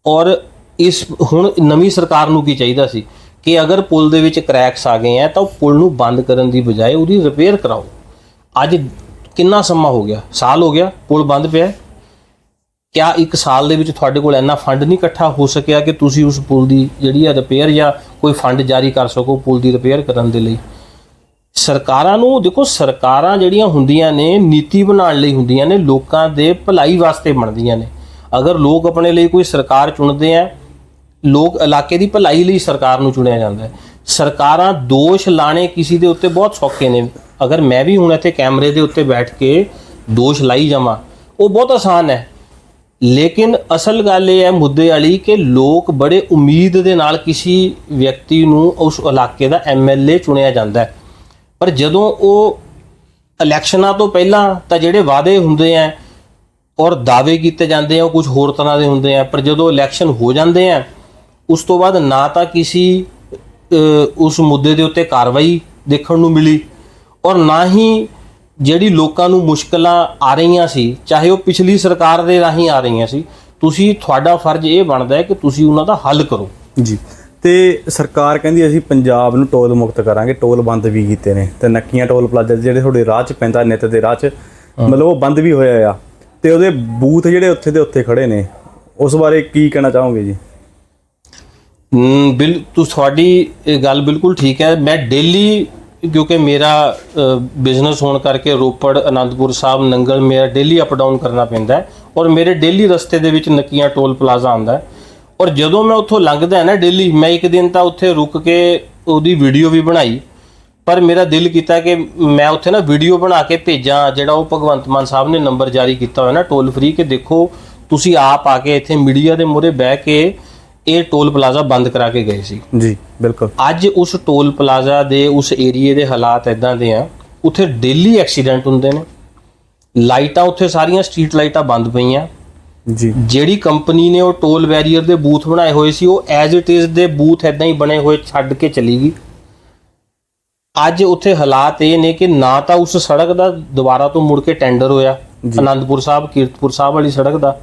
ਔਰ ਇਸ ਹੁਣ ਨਵੀਂ ਸਰਕਾਰ ਨੂੰ ਕੀ ਚਾਹੀਦਾ ਸੀ? ਕਿ ਅਗਰ ਪੁਲ ਦੇ ਵਿੱਚ ਕ੍ਰੈਕਸ ਆ ਗਏ ਆ ਤਾਂ ਉਹ ਪੁਲ ਨੂੰ ਬੰਦ ਕਰਨ ਦੀ ਬਜਾਏ ਉਹਦੀ ਰਿਪੇਅਰ ਕਰਾਓ। ਅੱਜ ਕਿੰਨਾ ਸਮਾਂ ਹੋ ਗਿਆ? ਸਾਲ ਹੋ ਗਿਆ ਪੁਲ ਬੰਦ ਪਿਆ ਕਿਆ ਇੱਕ ਸਾਲ ਦੇ ਵਿੱਚ ਤੁਹਾਡੇ ਕੋਲ ਇੰਨਾ ਫੰਡ ਨਹੀਂ ਇਕੱਠਾ ਹੋ ਸਕਿਆ ਕਿ ਤੁਸੀਂ ਉਸ ਪੁਲ ਦੀ ਜਿਹੜੀ ਹੈ ਰਿਪੇਅਰ ਜਾਂ ਕੋਈ ਫੰਡ ਜਾਰੀ ਕਰ ਸਕੋ ਪੁਲ ਦੀ ਰਿਪੇਅਰ ਕਰਨ ਦੇ ਲਈ? ਸਰਕਾਰਾਂ ਨੂੰ ਦੇਖੋ, ਸਰਕਾਰਾਂ ਜਿਹੜੀਆਂ ਹੁੰਦੀਆਂ ਨੇ, ਨੀਤੀ ਬਣਾਉਣ ਲਈ ਹੁੰਦੀਆਂ ਨੇ, ਲੋਕਾਂ ਦੇ ਭਲਾਈ ਵਾਸਤੇ ਬਣਦੀਆਂ ਨੇ। ਅਗਰ ਲੋਕ ਆਪਣੇ ਲਈ ਕੋਈ ਸਰਕਾਰ ਚੁਣਦੇ ਆ ਲੋਕ ਇਲਾਕੇ ਦੀ ਭਲਾਈ ਲਈ ਸਰਕਾਰ ਨੂੰ ਚੁਣਿਆ ਜਾਂਦਾ ਹੈ। ਸਰਕਾਰਾਂ ਦੋਸ਼ ਲਾਣੇ ਕਿਸੇ ਦੇ ਉੱਤੇ ਬਹੁਤ ਸੌਖੇ ਨੇ। ਅਗਰ ਮੈਂ ਵੀ ਹੁਣ ਇੱਥੇ ਕੈਮਰੇ ਦੇ ਉੱਤੇ ਬੈਠ ਕੇ ਦੋਸ਼ ਲਾਈ ਜਾਵਾਂ, ਉਹ ਬਹੁਤ ਆਸਾਨ ਹੈ। ਲੇਕਿਨ ਅਸਲ ਗੱਲ ਇਹ ਹੈ ਮੁੱਦੇ ਵਾਲੀ ਕਿ ਲੋਕ ਬੜੇ ਉਮੀਦ ਦੇ ਨਾਲ ਕਿਸੇ ਵਿਅਕਤੀ ਨੂੰ ਉਸ ਇਲਾਕੇ ਦਾ ਐਮਐਲਏ ਚੁਣਿਆ ਜਾਂਦਾ ਹੈ। ਪਰ ਜਦੋਂ ਉਹ ਇਲੈਕਸ਼ਨਾਂ ਤੋਂ ਪਹਿਲਾਂ ਤਾਂ ਜਿਹੜੇ ਵਾਅਦੇ ਹੁੰਦੇ ਆ ਔਰ ਦਾਅਵੇ ਕੀਤੇ ਜਾਂਦੇ ਆ, ਉਹ ਕੁਝ ਹੋਰ ਤਰ੍ਹਾਂ ਦੇ ਹੁੰਦੇ ਆ। ਪਰ ਜਦੋਂ ਇਲੈਕਸ਼ਨ ਹੋ ਜਾਂਦੇ ਆ ਉਸ ਤੋਂ ਬਾਅਦ ਨਾ ਤਾਂ ਕਿਸੇ ਉਸ ਮੁੱਦੇ ਦੇ ਉੱਤੇ ਕਾਰਵਾਈ ਦੇਖਣ ਨੂੰ ਮਿਲੀ ਔਰ ਨਾ ਹੀ ਜਿਹੜੀ ਲੋਕਾਂ ਨੂੰ ਮੁਸ਼ਕਲਾਂ ਆ ਰਹੀਆਂ ਸੀ ਚਾਹੇ ਉਹ ਪਿਛਲੀ ਸਰਕਾਰ ਦੇ ਰਾਹੀਂ ਆ ਰਹੀਆਂ ਸੀ ਤੁਸੀਂ ਤੁਹਾਡਾ ਫਰਜ਼ ਇਹ ਬਣਦਾ ਹੈ ਕਿ ਤੁਸੀਂ ਉਹਨਾਂ ਦਾ ਹੱਲ ਕਰੋ। ਜੀ ਤੇ ਸਰਕਾਰ ਕਹਿੰਦੀ ਅਸੀਂ ਪੰਜਾਬ ਨੂੰ ਟੋਲ ਮੁਕਤ ਕਰਾਂਗੇ ਟੋਲ ਬੰਦ ਵੀ ਕੀਤੇ ਨੇ ਤੇ ਨੱਕੀਆਂ ਟੋਲ ਪਲਾਜ਼ਾ ਜਿਹੜੇ ਤੁਹਾਡੇ ਰਾਹ 'ਚ ਪੈਂਦਾ ਨਿੱਤ ਦੇ ਰਾਹ 'ਚ ਮਤਲਬ ਉਹ ਬੰਦ ਵੀ ਹੋਇਆ ਆ ਤੇ ਉਹਦੇ ਬੂਥ ਜਿਹੜੇ ਉੱਥੇ ਦੇ ਉੱਥੇ ਖੜੇ ਨੇ ਉਸ ਬਾਰੇ ਕੀ ਕਹਿਣਾ ਚਾਹੋਗੇ ਜੀ? ਬਿਲ ਤੁਸੀਂ ਤੁਹਾਡੀ ਇਹ ਗੱਲ ਬਿਲਕੁਲ ਠੀਕ ਹੈ। ਮੈਂ ਡੇਲੀ, ਕਿਉਂਕਿ ਮੇਰਾ ਬਿਜ਼ਨਸ ਹੋਣ ਕਰਕੇ ਰੋਪੜ, ਅਨੰਦਪੁਰ ਸਾਹਿਬ, ਨੰਗਲ ਮੇਰਾ ਡੇਲੀ ਅਪ ਡਾਊਨ ਕਰਨਾ ਪੈਂਦਾ ਔਰ ਮੇਰੇ ਡੇਲੀ ਰਸਤੇ ਦੇ ਵਿੱਚ ਨਕੀਆਂ ਟੋਲ ਪਲਾਜ਼ਾ ਆਉਂਦਾ ਔਰ ਜਦੋਂ ਮੈਂ ਉੱਥੋਂ ਲੰਘਦਾ ਨਾ ਡੇਲੀ, ਮੈਂ ਇੱਕ ਦਿਨ ਤਾਂ ਉੱਥੇ ਰੁਕ ਕੇ ਉਹਦੀ ਵੀਡੀਓ ਵੀ ਬਣਾਈ, ਪਰ ਮੇਰਾ ਦਿਲ ਕੀਤਾ ਕਿ ਮੈਂ ਉੱਥੇ ਨਾ ਵੀਡੀਓ ਬਣਾ ਕੇ ਭੇਜਾਂ, ਜਿਹੜਾ ਉਹ ਭਗਵੰਤ ਮਾਨ ਸਾਹਿਬ ਨੇ ਨੰਬਰ ਜਾਰੀ ਕੀਤਾ ਹੋਇਆ ਨਾ ਟੋਲ ਫ੍ਰੀ ਕਿ ਦੇਖੋ ਤੁਸੀਂ ਆਪ ਆ ਕੇ ਇੱਥੇ ਮੀਡੀਆ ਦੇ ਮੂਹਰੇ ਬਹਿ ਕੇ ਇਹ ਟੋਲ ਪਲਾਜ਼ਾ ਬੰਦ ਕਰਾ ਕੇ ਗਏ ਸੀ। ਜੀ ਬਿਲਕੁਲ। ਅੱਜ ਉਸ ਟੋਲ ਪਲਾਜ਼ਾ ਦੇ ਉਸ ਏਰੀਏ ਦੇ ਹਾਲਾਤ ਇਦਾਂ ਦੇ ਆ ਉੱਥੇ ਡੇਲੀ ਐਕਸੀਡੈਂਟ ਹੁੰਦੇ ਨੇ। ਲਾਈਟਾਂ ਉੱਥੇ ਸਾਰੀਆਂ ਸਟਰੀਟ ਲਾਈਟਾਂ ਬੰਦ ਪਈਆਂ। ਜੀ। ਜਿਹੜੀ ਕੰਪਨੀ ਨੇ ਉਹ ਟੋਲ ਬੈਰੀਅਰ ਦੇ ਬੂਥ ਬਣਾਏ ਹੋਏ ਸੀ ਉਹ ਐਜ਼ ਇਟ ਇਜ਼ ਦੇ ਬੂਥ ਇਦਾਂ ਹੀ ਬਣੇ ਹੋਏ ਛੱਡ ਕੇ ਚਲੀ ਗਈ। ਅੱਜ ਉੱਥੇ ਹਾਲਾਤ ਇਹ ਨੇ ਕਿ ਨਾ ਤਾਂ ਉਸ ਸੜਕ ਦਾ ਦੁਬਾਰਾ ਤੋਂ ਮੁੜ ਕੇ ਟੈਂਡਰ ਹੋਇਆ ਆਨੰਦਪੁਰ ਸਾਹਿਬ ਕੀਰਤਪੁਰ ਸਾਹਿਬ ਵਾਲੀ ਸੜਕ ਦਾ।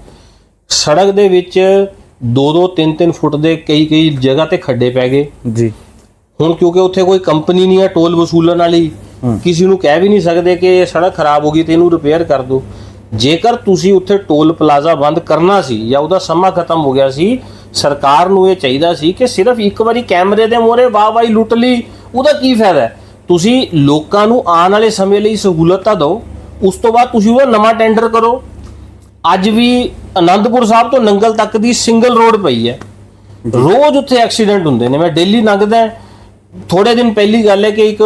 ਸੜਕ ਦੇ ਵਿੱਚ 2-2 3-3 ਫੁੱਟ ਦੇ ਕਈ ਕਈ ਜਗ੍ਹਾ ਤੇ ਖੱਡੇ ਪੈ ਗਏ। ਜੀ। ਹੁਣ ਕਿਉਂਕਿ ਉੱਥੇ ਕੋਈ ਕੰਪਨੀ ਨਹੀਂ ਹੈ ਟੋਲ ਵਸੂਲਣ ਵਾਲੀ ਕਿਸੇ ਨੂੰ ਕਹਿ ਵੀ ਨਹੀਂ ਸਕਦੇ ਕਿ ਇਹ ਸੜਕ ਖਰਾਬ ਹੋ ਗਈ ਤੇ ਇਹਨੂੰ ਰਿਪੇਅਰ ਕਰ ਦਿਓ ਜੇਕਰ ਤੁਸੀਂ ਉੱਥੇ ਟੋਲ ਪਲਾਜ਼ਾ ਬੰਦ ਕਰਨਾ ਸੀ ਜਾਂ ਉਹਦਾ ਸਮਾਂ ਖਤਮ ਹੋ ਗਿਆ ਸੀ ਸਰਕਾਰ ਨੂੰ ਇਹ ਚਾਹੀਦਾ ਸੀ ਕਿ ਸਿਰਫ ਇੱਕ ਵਾਰੀ ਕੈਮਰੇ ਦੇ ਮੂਹਰੇ ਵਾਹ-ਵਾਹੀ ਲੁੱਟ ਲਈ ਉਹਦਾ ਕੀ ਫਾਇਦਾ? ਤੁਸੀਂ ਲੋਕਾਂ ਨੂੰ ਆਉਣ ਵਾਲੇ ਸਮੇਂ ਲਈ ਸਹੂਲਤ ਦਿਓ ਉਸ ਤੋਂ ਬਾਅਦ ਤੁਸੀਂ ਉਹਦਾ ਨਵਾਂ ਟੈਂਡਰ ਕਰੋ। ਅੱਜ ਵੀ ਆਨੰਦਪੁਰ ਸਾਹਿਬ ਤੋਂ ਨੰਗਲ ਤੱਕ ਦੀ ਸਿੰਗਲ ਰੋਡ ਪਈ ਹੈ। ਰੋਜ਼ ਉੱਥੇ ਐਕਸੀਡੈਂਟ ਹੁੰਦੇ ਨੇ। ਮੈਂ ਡੇਲੀ ਲੰਘਦਾ ਥੋੜੇ ਦਿਨ ਪਹਿਲੀ ਗੱਲ ਹੈ ਕਿ ਇੱਕ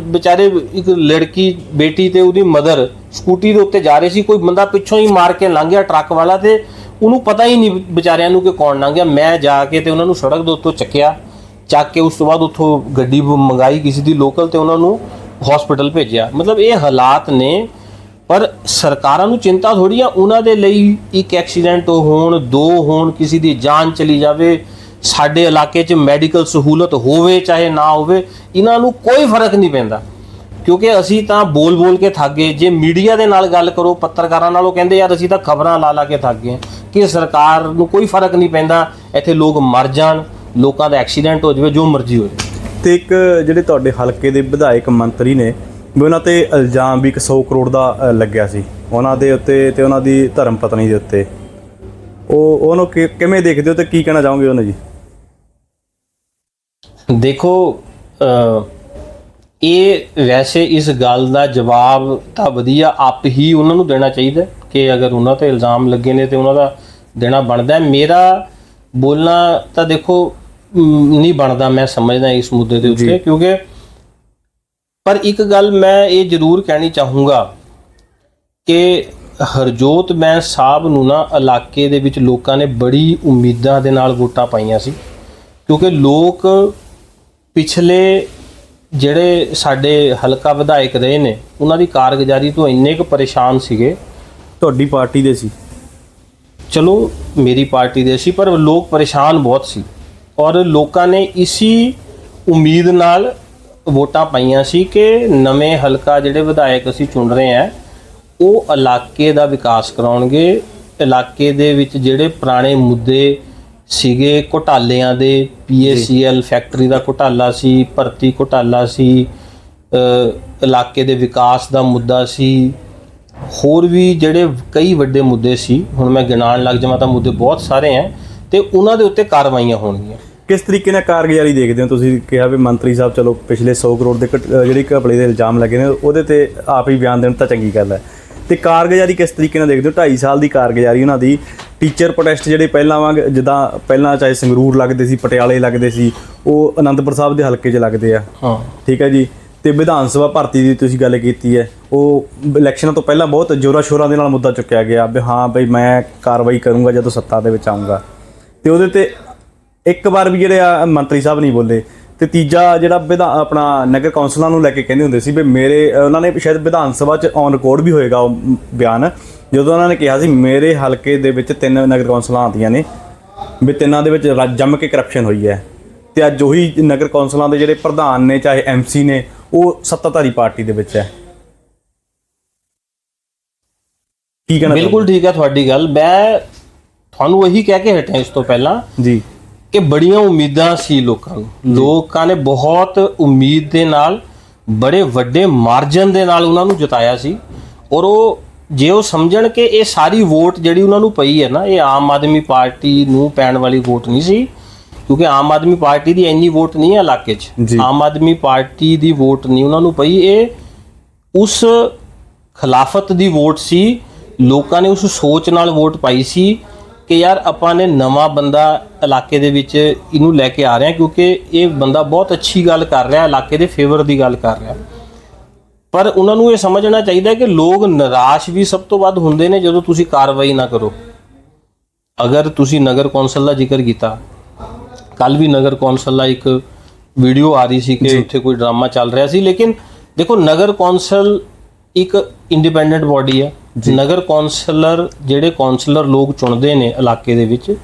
ਵਿਚਾਰੇ, ਇੱਕ ਲੜਕੀ ਬੇਟੀ ਤੇ ਉਹਦੀ ਮਦਰ ਸਕੂਟੀ ਦੇ ਉੱਤੇ ਜਾ ਰਹੇ ਸੀ। ਕੋਈ ਬੰਦਾ ਪਿੱਛੋਂ ਹੀ ਮਾਰ ਕੇ ਲੰਘ ਗਿਆ ਟਰੱਕ ਵਾਲਾ ਤੇ ਉਹਨੂੰ ਪਤਾ ਹੀ ਨਹੀਂ ਵਿਚਾਰਿਆਂ ਨੂੰ ਕਿ ਕੌਣ ਲੰਘ ਗਿਆ। ਮੈਂ ਜਾ ਕੇ ਤੇ ਉਹਨਾਂ ਨੂੰ ਸੜਕ ਦੇ ਉੱਤੋਂ ਚੱਕਿਆ। ਚੱਕ ਕੇ ਉਸ ਤੋਂ ਬਾਅਦ ਉੱਥੋਂ ਗੱਡੀ ਬ- ਮੰਗਾਈ ਕਿਸੇ ਦੀ ਲੋਕਲ ਤੇ ਉਹਨਾਂ ਨੂੰ ਹਸਪੀਟਲ ਭੇਜਿਆ। ਮਤਲਬ ਇਹ ਹਾਲਾਤ ਨੇ। ਪਰ ਸਰਕਾਰਾਂ ਨੂੰ ਚਿੰਤਾ ਥੋੜੀ ਆ, ਉਹਨਾਂ ਦੇ ਲਈ ਇੱਕ ਐਕਸੀਡੈਂਟ ਹੋਣ, ਦੋ ਹੋਣ, ਕਿਸੇ ਦੀ ਜਾਨ ਚਲੀ ਜਾਵੇ, ਸਾਡੇ ਇਲਾਕੇ 'ਚ ਮੈਡੀਕਲ ਸਹੂਲਤ ਹੋਵੇ, ਚਾਹੇ ਨਾ ਹੋਵੇ, ਇਹਨਾਂ ਨੂੰ ਕੋਈ ਫ਼ਰਕ ਨਹੀਂ ਪੈਂਦਾ। ਕਿਉਂਕਿ ਅਸੀਂ ਤਾਂ ਬੋਲ ਬੋਲ ਕੇ ਥੱਕ ਗਏ। ਜੇ ਮੀਡੀਆ ਦੇ ਨਾਲ ਗੱਲ ਕਰੋ, ਪੱਤਰਕਾਰਾਂ ਨਾਲ ਉਹ ਕਹਿੰਦੇ, ਯਾਰ, ਅਸੀਂ ਤਾਂ ਖਬਰਾਂ ਲਾ ਲਾ ਕੇ ਥੱਕ ਗਏ ਹਾਂ। ਕਿ ਸਰਕਾਰ ਨੂੰ ਕੋਈ ਫ਼ਰਕ ਨਹੀਂ ਪੈਂਦਾ, ਇੱਥੇ ਲੋਕ ਮਰ ਜਾਣ, ਲੋਕਾਂ ਦਾ ਐਕਸੀਡੈਂਟ ਹੋ ਜਾਵੇ, ਜੋ ਮਰਜ਼ੀ ਹੋ ਜਾਵੇ। ਤੇ ਇੱਕ ਜਿਹੜੇ ਤੁਹਾਡੇ ਹਲਕੇ ਦੇ ਵਿਧਾਇਕ ਮੰਤਰੀ ਨੇ ਵੀ ਉਹਨਾਂ ਤੇ ਇਲਜ਼ਾਮ ਵੀ ਇੱਕ 100 ਕਰੋੜ ਦਾ ਲੱਗਿਆ ਸੀ। ਉਹਨਾਂ ਦੇ ਉੱਤੇ ਤੇ ਉਹਨਾਂ ਦੀ ਧਰਮ ਪਤਨੀ ਦੇ ਉੱਤੇ। ਉਹ ਉਹਨੂੰ ਕਿਵੇਂ ਦੇਖਦੇ ਹੋ ਤੇ ਕੀ ਕਹਿਣਾ ਚਾਹੋਗੇ ਉਹਨੂੰ ਜੀ? ਦੇਖੋ ਇਹ ਵੈਸੇ ਇਸ ਗੱਲ ਦਾ ਜਵਾਬ ਤਾਂ ਵਧੀਆ ਆਪ ਹੀ ਉਹਨਾਂ ਨੂੰ ਦੇਣਾ ਚਾਹੀਦਾ ਕਿ ਅਗਰ ਉਹਨਾਂ ਤੇ ਇਲਜ਼ਾਮ ਲੱਗੇ ਨੇ ਤੇ ਉਹਨਾਂ ਦਾ ਦੇਣਾ ਬਣਦਾ ਹੈ। ਮੇਰਾ ਬੋਲਣਾ ਤਾਂ ਦੇਖੋ ਨਹੀਂ ਬਣਦਾ ਮੈਂ ਸਮਝਦਾ ਇਸ ਮੁੱਦੇ ਦੇ ਉੱਤੇ ਕਿਉਂਕਿ ਪਰ ਇੱਕ ਗੱਲ ਮੈਂ ਇਹ ਜ਼ਰੂਰ ਕਹਿਣੀ ਚਾਹੂੰਗਾ ਕਿ ਹਰਜੋਤ ਮੈਂ ਸਾਹਿਬ ਨੂੰ ਨਾ ਇਲਾਕੇ ਦੇ ਵਿੱਚ ਲੋਕਾਂ ਨੇ ਬੜੀ ਉਮੀਦਾਂ ਦੇ ਨਾਲ ਵੋਟਾਂ ਪਾਈਆਂ ਸੀ। ਕਿਉਂਕਿ ਲੋਕ ਪਿਛਲੇ ਜਿਹੜੇ ਸਾਡੇ ਹਲਕਾ ਵਿਧਾਇਕ ਰਹੇ ਨੇ ਉਹਨਾਂ ਦੀ ਕਾਰਗੁਜ਼ਾਰੀ ਤੋਂ ਇੰਨੇ ਕੁ ਪਰੇਸ਼ਾਨ ਸੀਗੇ। ਤੁਹਾਡੀ ਪਾਰਟੀ ਦੇ ਸੀ। ਚਲੋ ਮੇਰੀ ਪਾਰਟੀ ਦੇ ਸੀ ਪਰ ਲੋਕ ਪਰੇਸ਼ਾਨ ਬਹੁਤ ਸੀ। ਔਰ ਲੋਕਾਂ ਨੇ ਇਸੀ ਉਮੀਦ ਨਾਲ ਵੋਟਾਂ ਪਾਈਆਂ ਸੀ ਕਿ ਨਵੇਂ ਹਲਕਾ ਜਿਹੜੇ ਵਿਧਾਇਕ ਅਸੀਂ ਚੁਣ ਰਹੇ ਹਾਂ ਉਹ ਇਲਾਕੇ ਦਾ ਵਿਕਾਸ ਕਰਾਉਣਗੇ। ਇਲਾਕੇ ਦੇ ਵਿੱਚ ਜਿਹੜੇ ਪੁਰਾਣੇ ਮੁੱਦੇ ਸੀਗੇ ਘੁਟਾਲਿਆਂ ਦੇ ਪੀਏਸੀਐਲ ਫੈਕਟਰੀ ਦਾ ਘੁਟਾਲਾ ਸੀ ਭਰਤੀ ਘੁਟਾਲਾ ਸੀ ਇਲਾਕੇ ਦੇ ਵਿਕਾਸ ਦਾ ਮੁੱਦਾ ਸੀ। ਹੋਰ ਵੀ ਜਿਹੜੇ ਕਈ ਵੱਡੇ ਮੁੱਦੇ ਸੀ ਹੁਣ ਮੈਂ ਗਿਣਾਉਣ ਲੱਗ ਜਾਵਾਂ ਤਾਂ ਮੁੱਦੇ ਬਹੁਤ ਸਾਰੇ ਹੈ ਤੇ ਉਹਨਾਂ ਦੇ ਉੱਤੇ ਕਾਰਵਾਈਆਂ ਹੋਣਗੀਆਂ। ਕਿਸ ਤਰੀਕੇ ਨਾਲ ਕਾਰਗੁਜ਼ਾਰੀ ਦੇਖਦੇ ਹੋ ਤੁਸੀਂ? ਕਿਹਾ ਵੀ ਮੰਤਰੀ ਸਾਹਿਬ ਚਲੋ ਪਿਛਲੇ 100 ਕਰੋੜ ਦੇ ਘਟ- ਅਹ ਜਿਹੜੀ ਘਪਲੇ ਦੇ ਇਲਜ਼ਾਮ ਲੱਗੇ ਨੇ ਉਹਦੇ ਤੇ ਆਪ ਹੀ ਬਿਆਨ ਦੇਣ ਤਾਂ ਚੰਗੀ ਗੱਲ ਹੈ। ਤੇ ਕਾਰਗੁਜ਼ਾਰੀ ਕਿਸ ਤਰੀਕੇ ਨਾਲ ਦੇਖਦੇ ਹੋ? 2.5 ਸਾਲ ਦੀ ਕਾਰਗੁਜ਼ਾਰੀ ਉਹਨਾਂ ਦੀ। ਟੀਚਰ ਪ੍ਰੋਟੈਸਟ ਜਿਹੜੇ ਪਹਿਲਾਂ ਵਾਂਗ ਜਿੱਦਾਂ ਪਹਿਲਾਂ ਚਾਹੇ ਸੰਗਰੂਰ ਲੱਗਦੇ ਸੀ ਪਟਿਆਲੇ ਲੱਗਦੇ ਸੀ ਉਹ ਅਨੰਦਪੁਰ ਸਾਹਿਬ ਦੇ ਹਲਕੇ 'ਚ ਲੱਗਦੇ ਆ। ਹਾਂ। ਠੀਕ ਹੈ ਜੀ? ਤੇ ਵਿਧਾਨ ਸਭਾ ਭਰਤੀ ਦੀ ਤੁਸੀਂ ਗੱਲ ਕੀਤੀ ਹੈ। ਉਹ ਇਲੈਕਸ਼ਨਾਂ ਤੋਂ ਪਹਿਲਾਂ ਬਹੁਤ ਜ਼ੋਰਾਂ ਸ਼ੋਰਾਂ ਦੇ ਨਾਲ ਮੁੱਦਾ ਚੁੱਕਿਆ ਗਿਆ ਵੀ ਹਾਂ ਬਈ ਮੈਂ ਕਾਰਵਾਈ ਕਰੂੰਗਾ ਜਦੋਂ ਸੱਤਾ ਦੇ ਵਿੱਚ ਆਉਂਗਾ ਤੇ ਉਹਦੇ ਤੇ ਇੱਕ ਵਾਰ ਵੀ ਜਿਹੜੇ ਆ ਮੰਤਰੀ ਸਾਹਿਬ ਨਹੀਂ ਬੋਲੇ ਤੇ ਤੀਜਾ ਜਿਹੜਾ ਵਿਧਾ ਆਪਣਾ ਨਗਰ ਕੌਂਸਲਾਂ ਨੂੰ ਲੈ ਕੇ ਕਹਿੰਦੇ ਹੁੰਦੇ ਸੀ ਵੀ ਮੇਰੇ ਉਹਨਾਂ ਨੇ ਸ਼ਾਇਦ ਵਿਧਾਨ ਸਭਾ 'ਚ ਔਨ ਰਿਕਾਰਡ ਵੀ ਹੋਏਗਾ ਉਹ ਬਿਆਨ ਜਦੋਂ ਉਹਨਾਂ ਨੇ ਕਿਹਾ ਸੀ ਮੇਰੇ ਹਲਕੇ ਦੇ ਵਿੱਚ ਤਿੰਨ ਨਗਰ ਕੌਂਸਲਾਂ ਆਉਂਦੀਆਂ ਨੇ ਵੀ ਤਿੰਨਾਂ ਦੇ ਵਿੱਚ ਜੰਮ ਕੇ ਕਰਪਸ਼ਨ ਹੋਈ ਹੈ। ਤੇ ਅੱਜ ਉਹੀ ਨਗਰ ਕੌਂਸਲਾਂ ਦੇ ਜਿਹੜੇ ਪ੍ਰਧਾਨ ਨੇ ਚਾਹੇ ਐਮਸੀ ਨੇ ਉਹ ਸੱਤਾਧਾਰੀ ਪਾਰਟੀ ਦੇ ਵਿੱਚ ਹੈ। ਕੀ ਕਹਿਣਾ ਬਿਲਕੁਲ ਠੀਕ ਹੈ ਤੁਹਾਡੀ ਗੱਲ। ਮੈਂ ਤੁਹਾਨੂੰ ਇਹੀ ਕਹਿ ਕੇ ਹਟਿਆ ਇਸ ਤੋਂ ਪਹਿਲਾਂ? ਜੀ। ਕਿ ਬੜੀਆਂ ਉਮੀਦਾਂ ਸੀ ਲੋਕਾਂ ਨੂੰ। ਲੋਕਾਂ ਨੇ ਬਹੁਤ ਉਮੀਦ ਦੇ ਨਾਲ ਬੜੇ ਵੱਡੇ ਮਾਰਜਨ ਦੇ ਨਾਲ ਉਹਨਾਂ ਨੂੰ ਜਿਤਾਇਆ ਸੀ। ਔਰ ਉਹ ਜੇ ਉਹ ਸਮਝਣ ਕਿ ਇਹ ਸਾਰੀ ਵੋਟ ਜਿਹੜੀ ਉਹਨਾਂ ਨੂੰ ਪਈ ਹੈ ਨਾ ਇਹ ਆਮ ਆਦਮੀ ਪਾਰਟੀ ਨੂੰ ਪੈਣ ਵਾਲੀ ਵੋਟ ਨਹੀਂ ਸੀ ਕਿਉਂਕਿ ਆਮ ਆਦਮੀ ਪਾਰਟੀ ਦੀ ਇੰਨੀ ਵੋਟ ਨਹੀਂ ਹੈ ਇਲਾਕੇ 'ਚ। ਆਮ ਆਦਮੀ ਪਾਰਟੀ ਦੀ ਵੋਟ ਨਹੀਂ ਉਹਨਾਂ ਨੂੰ ਪਈ ਇਹ ਉਸ ਖਿਲਾਫਤ ਦੀ ਵੋਟ ਸੀ। ਲੋਕਾਂ ਨੇ ਉਸ ਸੋਚ ਨਾਲ ਵੋਟ ਪਾਈ ਸੀ। ਕਿ ਯਾਰ ਆਪਾਂ ਨੇ ਨਵਾਂ ਬੰਦਾ ਇਲਾਕੇ ਦੇ ਵਿੱਚ ਇਹਨੂੰ ਲੈ ਕੇ ਆ ਰਹੇ ਹਾਂ ਕਿਉਂਕਿ ਇਹ ਬੰਦਾ ਬਹੁਤ ਅੱਛੀ ਗੱਲ ਕਰ ਰਿਹਾ ਇਲਾਕੇ ਦੇ ਫੇਵਰ ਦੀ ਗੱਲ ਕਰ ਰਿਹਾ। ਪਰ ਉਹਨਾਂ ਨੂੰ ਇਹ ਸਮਝਣਾ ਚਾਹੀਦਾ ਕਿ ਲੋਕ ਨਿਰਾਸ਼ ਵੀ ਸਭ ਤੋਂ ਵੱਧ ਹੁੰਦੇ ਨੇ ਜਦੋਂ ਤੁਸੀਂ ਕਾਰਵਾਈ ਨਾ ਕਰੋ। ਅਗਰ ਤੁਸੀਂ ਨਗਰ ਕੌਂਸਲ ਦਾ ਜ਼ਿਕਰ ਕੀਤਾ ਕੱਲ ਵੀ ਨਗਰ ਕੌਂਸਲ ਦਾ ਇੱਕ ਵੀਡੀਓ ਆ ਰਹੀ ਸੀ ਕਿ ਉੱਥੇ ਕੋਈ ਡਰਾਮਾ ਚੱਲ ਰਿਹਾ ਸੀ ਲੇਕਿਨ ਦੇਖੋ ਨਗਰ ਕੌਂਸਲ ਇੱਕ ਇੰਡੀਪੈਂਡੈਂਟ ਬਾਡੀ ਹੈ ਨਗਰ ਕੌਂਸਲਰ ਜਿਹੜੇ ਕੌਂਸਲਰ ਲੋਕ ਚੁਣਦੇ ਨੇ ਇਲਾਕੇ ਦੇ ਵਿੱਚ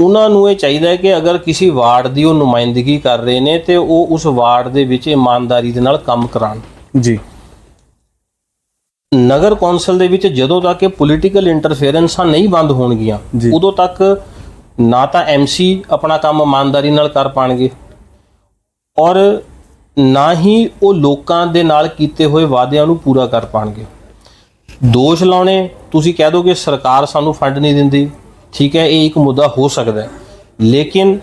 ਉਹਨਾਂ ਨੂੰ ਇਹ ਚਾਹੀਦਾ ਹੈ ਕਿ ਅਗਰ ਕਿਸੇ ਵਾਰਡ ਦੀ ਉਹ ਨੁਮਾਇੰਦਗੀ ਕਰ ਰਹੇ ਨੇ ਤੇ ਉਹ ਉਸ ਵਾਰਡ ਦੇ ਵਿੱਚ ਇਮਾਨਦਾਰੀ ਦੇ ਨਾਲ ਕੰਮ ਕਰਾਉਣ। ਜੀ। ਨਗਰ ਕੌਂਸਲ ਦੇ ਵਿੱਚ ਜਦੋਂ ਤੱਕ ਇਹ ਪੋਲੀਟੀਕਲ ਇੰਟਰਫੇਰੈਂਸਾਂ ਨਹੀਂ ਬੰਦ ਹੋਣਗੀਆਂ। ਉਦੋਂ ਤੱਕ ਨਾ ਤਾਂ ਐਮਸੀ ਆਪਣਾ ਕੰਮ ਇਮਾਨਦਾਰੀ ਨਾਲ ਕਰ ਪਾਣਗੇ। ਔਰ ਨਾ ਹੀ ਉਹ ਲੋਕਾਂ ਦੇ ਨਾਲ ਕੀਤੇ ਹੋਏ ਵਾਅਦਿਆਂ ਨੂੰ ਪੂਰਾ ਕਰ ਪਾਣਗੇ। ਦੋਸ਼ ਲਾਉਣੇ, ਤੁਸੀਂ ਕਹਿ ਦੋ ਕਿ ਸਰਕਾਰ ਸਾਨੂੰ ਫੰਡ ਨਹੀਂ ਦਿੰਦੀ। ਠੀਕ ਹੈ, ਇਹ ਇੱਕ ਮੁੱਦਾ ਹੋ ਸਕਦਾ ਹੈ। ਲੇਕਿਨ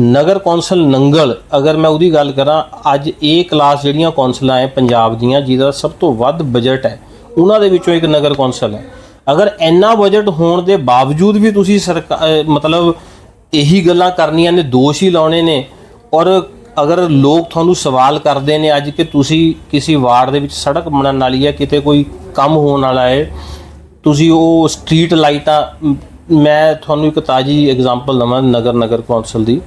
ਨਗਰ ਕੌਂਸਲ ਨੰਗਲ, ਅਗਰ ਮੈਂ ਉਹਦੀ ਗੱਲ ਕਰਾਂ, ਅੱਜ ਇਹ ਕਲਾਸ ਜਿਹੜੀਆਂ ਕੌਂਸਲਾਂ ਹੈ ਪੰਜਾਬ ਦੀਆਂ, ਜਿਹਦਾ ਸਭ ਤੋਂ ਵੱਧ ਬਜਟ ਹੈ, ਉਹਨਾਂ ਦੇ ਵਿੱਚੋਂ ਇੱਕ ਨਗਰ ਕੌਂਸਲ ਹੈ। ਅਗਰ ਇੰਨਾ ਬਜਟ ਹੋਣ ਦੇ ਬਾਵਜੂਦ ਵੀ ਤੁਸੀਂ ਸਰਕਾ- ਮਤਲਬ ਇਹੀ ਗੱਲਾਂ ਕਰਨੀਆਂ ਨੇ, ਦੋਸ਼ ਹੀ ਲਾਉਣੇ ਨੇ, ਔਰ ਅਗਰ ਲੋਕ ਤੁਹਾਨੂੰ ਸਵਾਲ ਕਰਦੇ ਨੇ ਅੱਜ ਕਿ ਤੁਸੀਂ ਕਿਸੇ ਵਾਰਡ ਦੇ ਵਿੱਚ ਸੜਕ ਬਣਨ ਵਾਲੀ ਹੈ, ਕਿਤੇ ਕੋਈ ਕੰਮ ਹੋਣ ਵਾਲਾ ਹੈ, ਤੁਸੀਂ ਉਹ ਸਟਰੀਟ ਲਾਈਟਾਂ ਮੈਂ ਤੁਹਾਨੂੰ ਇੱਕ ਤਾਜੀ ਐਗਜ਼ਾਮਪਲ ਦਵਾਂ ਨਗਰ ਨਗਰ ਕੌਂਸਲ ਦੀ।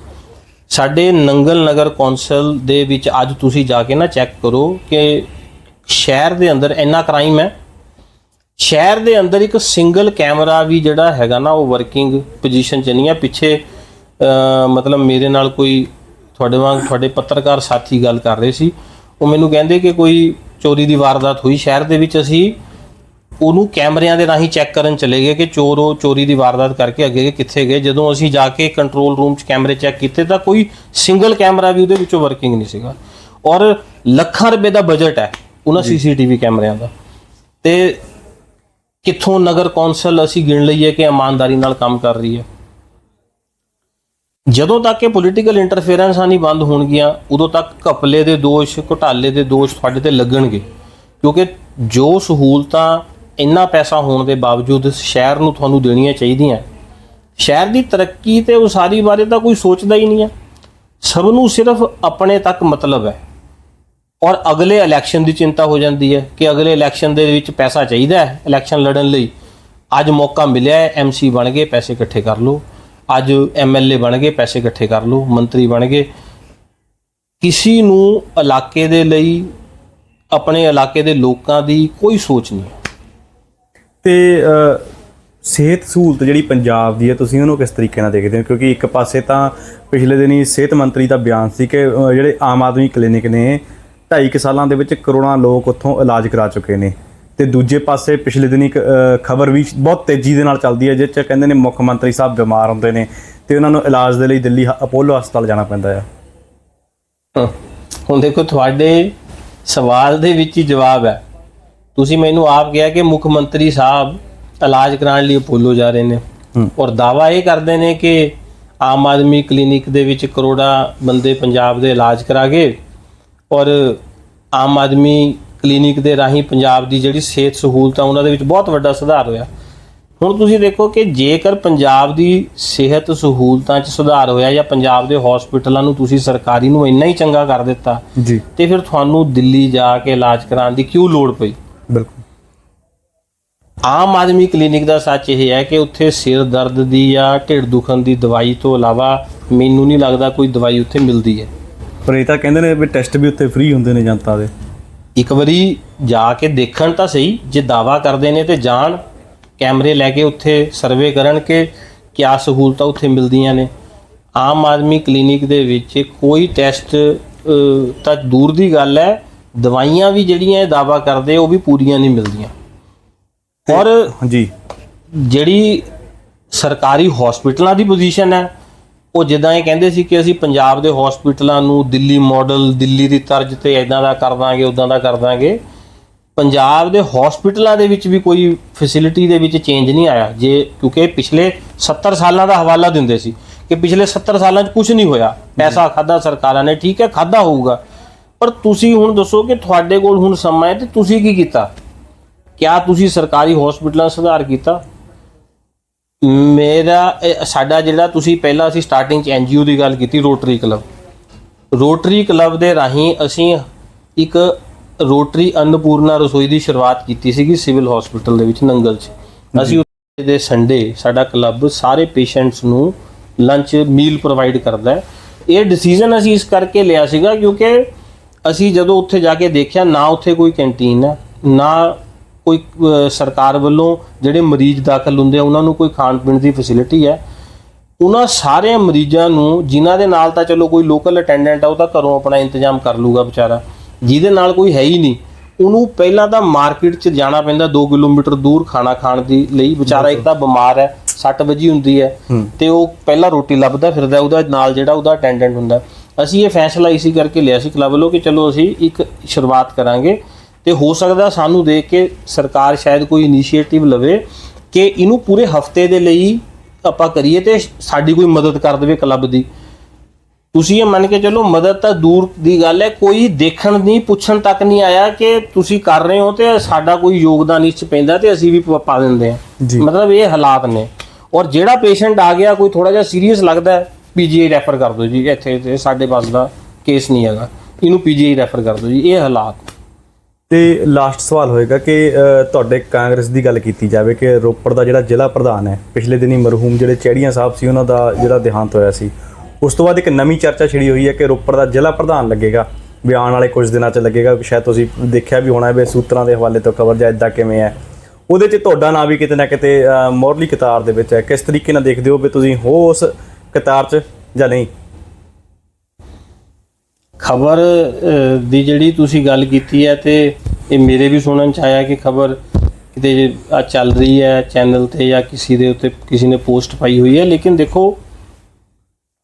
ਸਾਡੇ ਨੰਗਲ ਨਗਰ ਕੌਂਸਲ ਦੇ ਵਿੱਚ ਅੱਜ ਤੁਸੀਂ ਜਾ ਕੇ ਨਾ ਚੈੱਕ ਕਰੋ ਕਿ ਸ਼ਹਿਰ ਦੇ ਅੰਦਰ ਇੰਨਾ ਕ੍ਰਾਈਮ ਹੈ। ਸ਼ਹਿਰ ਦੇ ਅੰਦਰ ਇੱਕ ਸਿੰਗਲ ਕੈਮਰਾ ਵੀ ਜਿਹੜਾ ਹੈਗਾ ਨਾ, ਉਹ ਵਰਕਿੰਗ ਪੋਜੀਸ਼ਨ 'ਚ ਨਹੀਂ ਹੈ। ਪਿੱਛੇ ਮਤਲਬ ਮੇਰੇ ਨਾਲ ਕੋਈ ਤੁਹਾਡੇ ਵਾਂਗ ਤੁਹਾਡੇ ਪੱਤਰਕਾਰ ਸਾਥੀ ਗੱਲ ਕਰ ਰਹੇ ਸੀ। ਉਹ ਮੈਨੂੰ ਕਹਿੰਦੇ ਕਿ ਕੋਈ ਚੋਰੀ ਦੀ ਵਾਰਦਾਤ ਹੋਈ। ਸ਼ਹਿਰ ਦੇ ਵਿੱਚ ਅਸੀਂ ਉਹਨੂੰ ਕੈਮਰਿਆਂ ਦੇ ਰਾਹੀਂ ਚੈੱਕ ਕਰਨ ਚਲੇ ਗਏ ਕਿ ਚੋਰ ਉਹ ਚੋਰੀ ਦੀ ਵਾਰਦਾਤ ਕਰਕੇ ਅੱਗੇ ਕਿੱਥੇ ਗਏ। ਜਦੋਂ ਅਸੀਂ ਜਾ ਕੇ ਕੰਟਰੋਲ ਰੂਮ 'ਚ ਕੈਮਰੇ ਚੈੱਕ ਕੀਤੇ ਤਾਂ ਕੋਈ ਸਿੰਗਲ ਕੈਮਰਾ ਵੀ ਉਹਦੇ ਵਿੱਚੋਂ ਵਰਕਿੰਗ ਨਹੀਂ ਸੀਗਾ। ਔਰ ਲੱਖਾਂ ਰੁਪਏ ਦਾ ਬਜਟ ਹੈ ਉਹਨਾਂ ਸੀਸੀਟੀਵੀ ਕੈਮਰਿਆਂ ਦਾ। ਤੇ ਕਿੱਥੋਂ ਨਗਰ ਕੌਂਸਲ ਅਸੀਂ ਗਿਣ ਲਈਏ ਕਿ ਇਮਾਨਦਾਰੀ ਨਾਲ ਕੰਮ ਕਰ ਰਹੀ ਹੈ। ਜਦੋਂ ਤੱਕ ਇਹ ਪੋਲੀਟੀਕਲ ਇੰਟਰਫੇਰੈਂਸਾਂ ਨਹੀਂ ਬੰਦ ਹੋਣਗੀਆਂ, ਉਦੋਂ ਤੱਕ ਘਪਲੇ ਦੇ ਦੋਸ਼, ਘੁਟਾਲੇ ਦੇ ਦੋਸ਼ ਤੁਹਾਡੇ ਤੇ ਲੱਗਣਗੇ। ਕਿਉਂਕਿ ਜੋ ਸਹੂਲਤਾਂ ਇੰਨਾ ਪੈਸਾ ਹੋਣ ਦੇ ਬਾਵਜੂਦ ਸ਼ਹਿਰ ਨੂੰ ਤੁਹਾਨੂੰ ਦੇਣੀਆਂ ਚਾਹੀਦੀਆਂ। ਸ਼ਹਿਰ ਦੀ ਤਰੱਕੀ ਤੇ ਉਸਾਰੀ ਬਾਰੇ ਤਾਂ ਕੋਈ ਸੋਚਦਾ ਹੀ ਨਹੀਂ ਹੈ। ਸਭ ਨੂੰ ਸਿਰਫ ਆਪਣੇ ਤੱਕ ਮਤਲਬ ਹੈ। ਔਰ ਅਗਲੇ ਇਲੈਕਸ਼ਨ ਦੀ ਚਿੰਤਾ ਹੋ ਜਾਂਦੀ ਹੈ ਕਿ ਅਗਲੇ ਇਲੈਕਸ਼ਨ ਦੇ ਵਿੱਚ ਪੈਸਾ ਚਾਹੀਦਾ ਹੈ। ਇਲੈਕਸ਼ਨ ਲੜਨ ਲਈ ਅੱਜ ਮੌਕਾ ਮਿਲਿਆ ਹੈ ਐਮਸੀ ਬਣ ਗਏ ਪੈਸੇ ਇਕੱਠੇ ਕਰ ਲਓ। ਅੱਜ ਐਮਐਲਏ ਬਣ ਗਏ, ਪੈਸੇ ਇਕੱਠੇ ਕਰ ਲਓ, ਮੰਤਰੀ ਬਣ ਗਏ। ਕਿਸੇ ਨੂੰ ਇਲਾਕੇ ਦੇ ਲਈ, ਆਪਣੇ ਇਲਾਕੇ ਦੇ ਲੋਕਾਂ ਦੀ ਕੋਈ ਸੋਚ ਨਹੀਂ। ਹੈ ਤੇ ਸਿਹਤ ਸਹੂਲਤ ਜਿਹੜੀ ਪੰਜਾਬ ਦੀ ਹੈ, ਤੁਸੀਂ ਉਹਨੂੰ ਕਿਸ ਤਰੀਕੇ ਨਾਲ ਦੇਖਦੇ ਹੋ? ਕਿਉਂਕਿ ਇੱਕ ਪਾਸੇ ਤਾਂ ਪਿਛਲੇ ਦਿਨੀ ਸਿਹਤ ਮੰਤਰੀ ਦਾ ਬਿਆਨ ਸੀ ਕਿ ਜਿਹੜੇ ਆਮ ਆਦਮੀ ਕਲੀਨਿਕ ਨੇ 2.5 ਸਾਲਾਂ ਦੇ ਵਿੱਚ ਕਰੋੜਾਂ ਲੋਕ ਉੱਥੋਂ ਇਲਾਜ ਕਰਾ ਚੁੱਕੇ ਨੇ। ਤੇ ਦੂਜੇ ਪਾਸੇ ਪਿਛਲੇ ਦਿਨੀ ਇੱਕ ਖਬਰ ਵੀ ਬਹੁਤ ਤੇਜ਼ੀ ਦੇ ਨਾਲ ਚੱਲਦੀ ਹੈ ਜਿਸ 'ਚ ਕਹਿੰਦੇ ਨੇ ਮੁੱਖ ਮੰਤਰੀ ਸਾਹਿਬ ਬਿਮਾਰ ਹੁੰਦੇ ਨੇ ਤੇ ਉਹਨਾਂ ਨੂੰ ਇਲਾਜ ਦੇ ਲਈ ਦਿੱਲੀ ਅਪੋਲੋ ਹਸਪਤਾਲ ਜਾਣਾ ਪੈਂਦਾ ਆ ਹਾਂ। ਹੁਣ ਦੇਖੋ ਤੁਹਾਡੇ ਸਵਾਲ ਦੇ ਵਿੱਚ ਹੀ ਜਵਾਬ ਹੈ ਤੁਸੀਂ ਮੈਨੂੰ ਆਪ ਕਿਹਾ ਕਿ ਮੁੱਖ ਮੰਤਰੀ ਸਾਹਿਬ ਇਲਾਜ ਕਰਾਉਣ ਲਈ ਅਪੋਲੋ ਜਾ ਰਹੇ ਨੇ। ਔਰ ਦਾਵਾ ਇਹ ਕਰਦੇ ਨੇ ਕਿ ਆਮ ਆਦਮੀ ਕਲੀਨਿਕ ਦੇ ਵਿੱਚ ਕਰੋੜਾਂ ਬੰਦੇ ਪੰਜਾਬ ਦੇ ਇਲਾਜ ਕਰਾ ਗਏ ਔਰ ਆਮ ਆਦਮੀ ਕਲੀਨਿਕ ਦੇ ਰਾਹੀਂ ਪੰਜਾਬ ਦੀ ਜਿਹੜੀ ਸਿਹਤ ਸਹੂਲਤ ਉਹਨਾਂ ਦੇ ਵਿੱਚ ਬਹੁਤ ਵੱਡਾ ਸੁਧਾਰ ਹੋਇਆ। ਹੁਣ ਤੁਸੀਂ ਦੇਖੋ ਕਿ ਜੇਕਰ ਪੰਜਾਬ ਦੀ ਸਿਹਤ ਸਹੂਲਤਾਂ 'ਚ ਸੁਧਾਰ ਹੋਇਆ ਜਾਂ ਪੰਜਾਬ ਦੇ ਹਸਪੀਟਲਾਂ ਨੂੰ ਤੁਸੀਂ ਸਰਕਾਰੀ ਨੂੰ ਇੰਨਾ ਹੀ ਚੰਗਾ ਕਰ ਦਿੱਤਾ ਜੀ। ਤੇ ਫਿਰ ਤੁਹਾਨੂੰ ਦਿੱਲੀ ਜਾ ਕੇ ਇਲਾਜ ਕਰਾਉਣ ਦੀ ਕਿਉਂ ਲੋੜ ਪਈ? ਬਿਲਕੁਲ। ਆਮ ਆਦਮੀ ਕਲੀਨਿਕ ਦਾ ਸੱਚ ਇਹ ਹੈ ਕਿ ਉੱਥੇ ਸਿਰ ਦਰਦ ਦੀ ਜਾਂ ਢਿੱਡ ਦੁਖਣ ਦੀ ਦਵਾਈ ਤੋਂ ਇਲਾਵਾ ਮੈਨੂੰ ਨਹੀਂ ਲੱਗਦਾ ਕੋਈ ਦਵਾਈ ਉੱਥੇ ਮਿਲਦੀ ਹੈ। ਪਰ ਇਹ ਤਾਂ ਕਹਿੰਦੇ ਨੇ ਵੀ ਟੈਸਟ ਵੀ ਉੱਥੇ ਫ੍ਰੀ ਹੁੰਦੇ ਨੇ ਜਨਤਾ ਦੇ। ਇੱਕ ਵਾਰੀ ਜਾ ਕੇ ਦੇਖਣ ਤਾਂ ਸਹੀ ਜੇ ਦਾਵਾ ਕਰਦੇ ਨੇ ਤੇ ਜਾਣ ਕੈਮਰੇ ਲੈ ਕੇ ਉੱਥੇ ਸਰਵੇ ਕਰਨ ਕਿ ਕਿਆ ਸਹੂਲਤਾਂ ਉੱਥੇ ਮਿਲਦੀਆਂ ਨੇ। ਆਮ ਆਦਮੀ ਕਲੀਨਿਕ ਦੇ ਵਿੱਚ ਕੋਈ ਟੈਸਟ ਤਾਂ ਦੂਰ ਦੀ ਗੱਲ ਹੈ ਦਵਾਈਆਂ ਵੀ ਜਿਹੜੀਆਂ ਇਹ ਦਾਵਾ ਕਰਦੇ ਉਹ ਵੀ ਪੂਰੀਆਂ ਨਹੀਂ ਮਿਲਦੀਆਂ। ਔਰ ਜੀ ਜਿਹੜੀ ਸਰਕਾਰੀ ਹਸਪੀਟਲਾਂ ਦੀ ਪੋਜੀਸ਼ਨ ਹੈ ਉਹ ਜਿੱਦਾਂ ਇਹ ਕਹਿੰਦੇ ਸੀ ਕਿ ਅਸੀਂ ਪੰਜਾਬ ਦੇ ਹਸਪੀਟਲਾਂ ਨੂੰ ਦਿੱਲੀ ਮਾਡਲ ਦਿੱਲੀ ਦੀ ਤਰਜ਼ ਤੇ ਇਦਾਂ ਦਾ ਕਰ ਦਾਂਗੇ ਉਦਾਂ ਦਾ ਕਰ ਦਾਂਗੇ। ਪੰਜਾਬ ਦੇ ਹਸਪੀਟਲਾਂ ਦੇ ਵਿੱਚ ਵੀ ਕੋਈ ਫੈਸਿਲਿਟੀ ਦੇ ਵਿੱਚ ਚੇਂਜ ਨਹੀਂ ਆਇਆ। ਜੇ, ਕਿਉਂਕਿ ਪਿਛਲੇ 70 ਸਾਲਾਂ ਦਾ ਹਵਾਲਾ ਦਿੰਦੇ ਸੀ ਕਿ ਪਿਛਲੇ 70 ਸਾਲਾਂ 'ਚ ਕੁਝ ਨਹੀਂ ਹੋਇਆ। ਪੈਸਾ ਖਾਦਾ ਸਰਕਾਰਾਂ ਨੇ, ਠੀਕ ਹੈ ਖਾਦਾ ਹੋਊਗਾ। ਪਰ ਤੁਸੀਂ ਹੁਣ ਦੱਸੋ ਕਿ ਤੁਹਾਡੇ ਕੋਲ ਹੁਣ ਸਮਾਂ ਹੈ ਤੇ ਤੁਸੀਂ ਕੀ ਕੀਤਾ? ਕਿਆ ਤੁਸੀਂ ਸਰਕਾਰੀ ਹਸਪੀਟਲਾਂ ਸੁਧਾਰ ਕੀਤਾ? ਮੇਰਾ ਸਾਡਾ ਜਿਹੜਾ ਤੁਸੀਂ ਪਹਿਲਾਂ ਅਸੀਂ ਸਟਾਰਟਿੰਗ ਚ ਐਨਜੀਓ ਦੀ ਗੱਲ ਕੀਤੀ ਰੋਟਰੀ ਕਲੱਬ ਰੋਟਰੀ ਕਲੱਬ ਦੇ ਰਾਹੀਂ ਅਸੀਂ ਇੱਕ ਰੋਟਰੀ ਅੰਨਪੂਰਨਾ ਰਸੋਈ ਦੀ ਸ਼ੁਰੂਆਤ ਕੀਤੀ ਸੀਗੀ ਸਿਵਲ ਹਸਪੀਟਲ ਦੇ ਵਿੱਚ ਨੰਗਲ 'ਚ। ਅਸੀਂ ਉੱਥੇ ਦੇ ਸੰਡੇ ਸਾਡਾ ਕਲੱਬ ਸਾਰੇ ਪੇਸ਼ੈਂਟਸ ਨੂੰ ਲੰਚ ਮੀਲ ਪ੍ਰੋਵਾਈਡ ਕਰਦਾ ਹੈ। ਇਹ ਡਿਸੀਜਨ ਅਸੀਂ ਇਸ ਕਰਕੇ ਲਿਆ ਸੀਗਾ ਕਿਉਂਕਿ ਅਸੀਂ ਜਦੋਂ ਉੱਥੇ ਜਾ ਕੇ ਦੇਖਿਆ ਨਾ ਉੱਥੇ ਕੋਈ ਕੈਂਟੀਨ ਹੈ ਨਾ ਕੋਈ ਸਰਕਾਰ ਵੱਲੋਂ ਜਿਹੜੇ ਮਰੀਜ਼ ਦਾਖਲ ਹੁੰਦੇ ਆ ਉਹਨਾਂ ਨੂੰ ਕੋਈ ਖਾਣ ਪੀਣ ਦੀ ਫੈਸਿਲਿਟੀ ਹੈ। ਉਹਨਾਂ ਸਾਰੇ ਮਰੀਜ਼ਾਂ ਨੂੰ ਜਿਨ੍ਹਾਂ ਦੇ ਨਾਲ ਤਾਂ ਚਲੋ ਕੋਈ ਲੋਕਲ ਅਟੈਂਡੈਂਟ ਆ ਉਹ ਤਾਂ ਘਰੋਂ ਆਪਣਾ ਇੰਤਜ਼ਾਮ ਕਰ ਲੂਗਾ ਵਿਚਾਰਾ। ਜਿਹਦੇ ਨਾਲ ਕੋਈ ਹੈ ਹੀ ਨਹੀਂ। ਉਹਨੂੰ ਪਹਿਲਾਂ ਤਾਂ ਮਾਰਕੀਟ 'ਚ ਜਾਣਾ ਪੈਂਦਾ 2 ਕਿਲੋਮੀਟਰ ਦੂਰ ਖਾਣਾ ਖਾਣ ਦੀ ਲਈ। ਵਿਚਾਰਾ ਇੱਕ ਤਾਂ ਬਿਮਾਰ ਹੈ 60 ਵਜੀ ਹੁੰਦੀ ਹੈ। ਤੇ ਉਹ ਪਹਿਲਾਂ ਰੋਟੀ ਲੱਭਦਾ ਫਿਰਦਾ ਉਹਦਾ ਨਾਲ ਜਿਹੜਾ ਉਹਦਾ ਅਟੈਂਡੈਂਟ ਹੁੰਦਾ। ਅਸੀਂ ਇਹ ਫੈਸਲਾ ਇਸੀ ਕਰਕੇ ਲਿਆ ਸੀ ਕਲੱਬ ਵੱਲੋਂ ਕਿ ਚਲੋ ਅਸੀਂ ਇੱਕ ਸ਼ੁਰੂਆਤ ਕਰਾਂਗੇ। ਤੇ ਹੋ ਸਕਦਾ ਸਾਨੂੰ ਦੇਖ ਕੇ ਸਰਕਾਰ ਸ਼ਾਇਦ ਕੋਈ ਇਨੀਸ਼ੀਏਟਿਵ ਲਵੇ ਕਿ ਇਹਨੂੰ ਪੂਰੇ ਹਫ਼ਤੇ ਦੇ ਲਈ ਆਪਾਂ ਕਰੀਏ ਤੇ ਸਾਡੀ ਕੋਈ ਮਦਦ ਕਰ ਦੇਵੇ ਕਲੱਬ ਦੀ। ਤੁਸੀਂ ਇਹ ਮੰਨ ਕੇ ਚੱਲੋ ਮਦਦ ਤਾਂ ਦੂਰ ਦੀ ਗੱਲ ਹੈ ਕੋਈ ਦੇਖਣ ਨਹੀਂ ਪੁੱਛਣ ਤੱਕ ਨਹੀਂ ਆਇਆ ਕਿ ਤੁਸੀਂ ਕਰ ਰਹੇ ਹੋ ਤੇ ਸਾਡਾ ਕੋਈ ਯੋਗਦਾਨ ਇਸ ਚ ਪੈਂਦਾ ਤੇ ਅਸੀਂ ਵੀ ਪ- ਦਿੰਦੇ। ਹਾਂ। ਮਤਲਬ ਇਹ ਹਾਲਾਤ ਨੇ। ਔਰ ਜਿਹੜਾ ਪੇਸ਼ੈਂਟ ਆ ਗਿਆ ਕੋਈ ਥੋੜਾ ਜਿਹਾ ਸੀਰੀਅਸ ਲੱਗਦਾ ਹੈ ਪੀਜੀਆਈ ਰੈਫਰ ਕਰ ਦਿਓ ਜੀ ਇੱਥੇ ਸਾਡੇ ਪਾਸ ਦਾ ਕੇਸ ਨਹੀਂ ਹੈਗਾ। ਇਹਨੂੰ ਪੀਜੀਆਈ ਰੈਫਰ ਕਰ ਦਿਓ ਜੀ ਇਹ ਹਾਲਾਤ ਤੇ ਲਾਸਟ ਸਵਾਲ ਹੋਏਗਾ ਕਿ ਤੁਹਾਡੇ ਕਾਂਗਰਸ ਦੀ ਗੱਲ ਕੀਤੀ ਜਾਵੇ ਕਿ ਰੋਪੜ ਦਾ ਜਿਹੜਾ ਜ਼ਿਲ੍ਹਾ ਪ੍ਰਧਾਨ ਹੈ, ਪਿਛਲੇ ਦਿਨੀ ਮਰਹੂਮ ਜਿਹੜੇ ਚੈੜੀਆਂ ਸਾਹਿਬ ਸੀ, ਉਹਨਾਂ ਦਾ ਜਿਹੜਾ ਦੇਹਾਂਤ ਹੋਇਆ ਸੀ, ਉਸ ਤੋਂ ਬਾਅਦ ਇੱਕ ਨਵੀਂ ਚਰਚਾ ਛਿੜੀ ਹੋਈ ਹੈ ਕਿ ਰੋਪੜ ਦਾ ਜ਼ਿਲ੍ਹਾ ਪ੍ਰਧਾਨ ਲੱਗੇਗਾ, ਵੀ ਆਉਣ ਵਾਲੇ ਕੁਝ ਦਿਨਾਂ 'ਚ ਲੱਗੇਗਾ, ਸ਼ਾਇਦ ਤੁਸੀਂ ਦੇਖਿਆ ਵੀ ਹੋਣਾ ਵੀ ਸੂਤਰਾਂ ਦੇ ਹਵਾਲੇ ਤੋਂ ਖਬਰ ਜਾਂ ਇਦਾਂ ਕਿਵੇਂ ਹੈ। ਉਹਦੇ 'ਚ ਤੁਹਾਡਾ ਨਾਂ ਵੀ ਕਿਤੇ ਨਾ ਕਿਤੇ ਮੋਰਲੀ ਕਤਾਰ ਦੇ ਵਿੱਚ ਹੈ। ਕਿਸ ਤਰੀਕੇ ਨਾਲ ਦੇਖਦੇ ਹੋ ਵੀ ਤੁਸੀਂ ਹੋ ਉਸ ਕਤਾਰ 'ਚ ਜਾਂ ਨਹੀਂ? ਖਬਰ ਦੀ ਜਿਹੜੀ ਤੁਸੀਂ ਗੱਲ ਕੀਤੀ ਹੈ ਤੇ ਇਹ ਮੇਰੇ ਵੀ ਸੁਣਨ ਚ ਆਇਆ ਕਿ ਖਬਰ ਕਿਤੇ ਆ ਚੱਲ ਰਹੀ ਹੈ ਚੈਨਲ ਤੇ ਜਾਂ ਕਿਸੇ ਦੇ ਉੱਤੇ ਕਿਸੇ ਨੇ ਪੋਸਟ ਪਾਈ ਹੋਈ ਹੈ, ਲੇਕਿਨ ਦੇਖੋ,